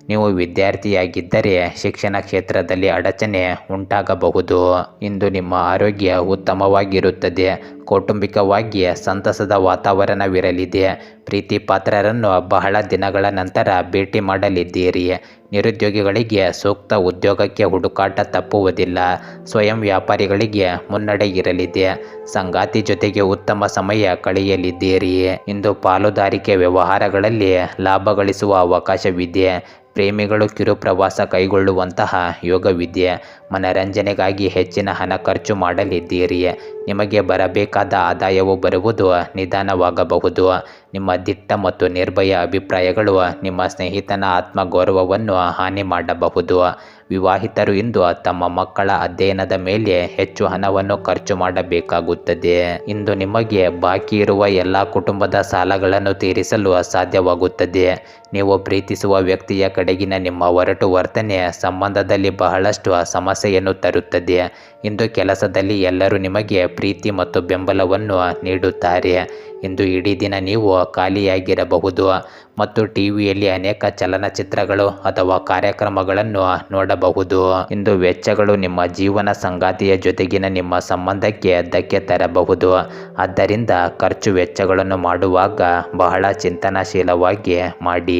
ನೀವು ವಿದ್ಯಾರ್ಥಿಯಾಗಿದ್ದರೆ ಶಿಕ್ಷಣ ಕ್ಷೇತ್ರದಲ್ಲಿ ಅಡಚಣೆ ಉಂಟಾಗಬಹುದು. ಇಂದು ನಿಮ್ಮ ಆರೋಗ್ಯ ಉತ್ತಮವಾಗಿರುತ್ತದೆ. ಕೌಟುಂಬಿಕವಾಗಿ ಸಂತಸದ ವಾತಾವರಣವಿರಲಿದೆ. ಪ್ರೀತಿ ಪಾತ್ರರನ್ನು ಬಹಳ ದಿನಗಳ ನಂತರ ಭೇಟಿ ಮಾಡಲಿದ್ದೀರಿ. ನಿರುದ್ಯೋಗಿಗಳಿಗೆ ಸೂಕ್ತ ಉದ್ಯೋಗಕ್ಕೆ ಹುಡುಕಾಟ ತಪ್ಪುವುದಿಲ್ಲ. ಸ್ವಯಂ ವ್ಯಾಪಾರಿಗಳಿಗೆ ಮುನ್ನಡೆ ಇರಲಿದೆ. ಸಂಗಾತಿ ಜೊತೆಗೆ ಉತ್ತಮ ಸಮಯ ಕಳೆಯಲಿದ್ದೀರಿ. ಇಂದು ಪಾಲುದಾರಿಕೆ ವ್ಯವಹಾರಗಳಲ್ಲಿ ಲಾಭ ಗಳಿಸುವ ಅವಕಾಶವಿದೆ. ಪ್ರೇಮಿಗಳು ಕಿರು ಪ್ರವಾಸ ಕೈಗೊಳ್ಳುವಂತಹ ಯೋಗವಿದೆ. ಮನರಂಜನೆಗಾಗಿ ಹೆಚ್ಚಿನ ಹಣ ಖರ್ಚು ಮಾಡಲಿದ್ದೀರಿ. ನಿಮಗೆ ಬರಬೇಕಾದ ಆದಾಯವು ಬರುವುದು ನಿಧಾನವಾಗಬಹುದು. ನಿಮ್ಮ ದಿಟ್ಟ ಮತ್ತು ನಿರ್ಭಯ ಅಭಿಪ್ರಾಯಗಳು ನಿಮ್ಮ ಸ್ನೇಹಿತನ ಆತ್ಮಗೌರವವನ್ನು ಹಾನಿ ಮಾಡಬಹುದು. ವಿವಾಹಿತರು ಇಂದು ತಮ್ಮ ಮಕ್ಕಳ ಅಧ್ಯಯನದ ಮೇಲೆ ಹೆಚ್ಚು ಹಣವನ್ನು ಖರ್ಚು ಮಾಡಬೇಕಾಗುತ್ತದೆ. ಇಂದು ನಿಮಗೆ ಬಾಕಿ ಇರುವ ಎಲ್ಲ ಕುಟುಂಬದ ಸಾಲಗಳನ್ನು ತೀರಿಸಲು ಸಾಧ್ಯವಾಗುತ್ತದೆ ನೀವು ಪ್ರೀತಿಸುವ ವ್ಯಕ್ತಿಯ ಕಡೆಗಿನ ನಿಮ್ಮ ಒರಟು ವರ್ತನೆ ಸಂಬಂಧದಲ್ಲಿ ಬಹಳಷ್ಟು ಸಮಸ್ಯೆಯನ್ನು ತರುತ್ತದೆ. ಇಂದು ಕೆಲಸದಲ್ಲಿ ಎಲ್ಲರೂ ನಿಮಗೆ ಪ್ರೀತಿ ಮತ್ತು ಬೆಂಬಲವನ್ನು ನೀಡುತ್ತಾರೆ. ಇಂದು ಇಡೀ ದಿನ ನೀವು ಖಾಲಿಯಾಗಿರಬಹುದು. ಮತ್ತು ಟಿವಿಯಲ್ಲಿ ಅನೇಕ ಚಲನಚಿತ್ರಗಳು ಅಥವಾ ಕಾರ್ಯಕ್ರಮಗಳನ್ನು ನೋಡಬಹುದು. ಇಂದು ವೆಚ್ಚಗಳು ನಿಮ್ಮ ಜೀವನ ಸಂಗಾತಿಯ ಜೊತೆಗಿನ ನಿಮ್ಮ ಸಂಬಂಧಕ್ಕೆ ಧಕ್ಕೆ ತರಬಹುದು. ಆದ್ದರಿಂದ ಖರ್ಚು ವೆಚ್ಚಗಳನ್ನು ಮಾಡುವಾಗ ಬಹಳ ಚಿಂತನಶೀಲವಾಗಿ ಮಾಡಿ.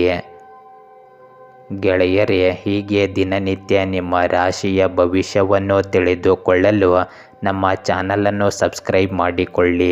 ಗೆಳೆಯರೇ, ಹೀಗೆ ದಿನನಿತ್ಯ ನಿಮ್ಮ ರಾಶಿಯ ಭವಿಷ್ಯವನ್ನು ತಿಳಿದುಕೊಳ್ಳಲು ನಮ್ಮ ಚಾನಲನ್ನು ಸಬ್ಸ್ಕ್ರೈಬ್ ಮಾಡಿಕೊಳ್ಳಿ.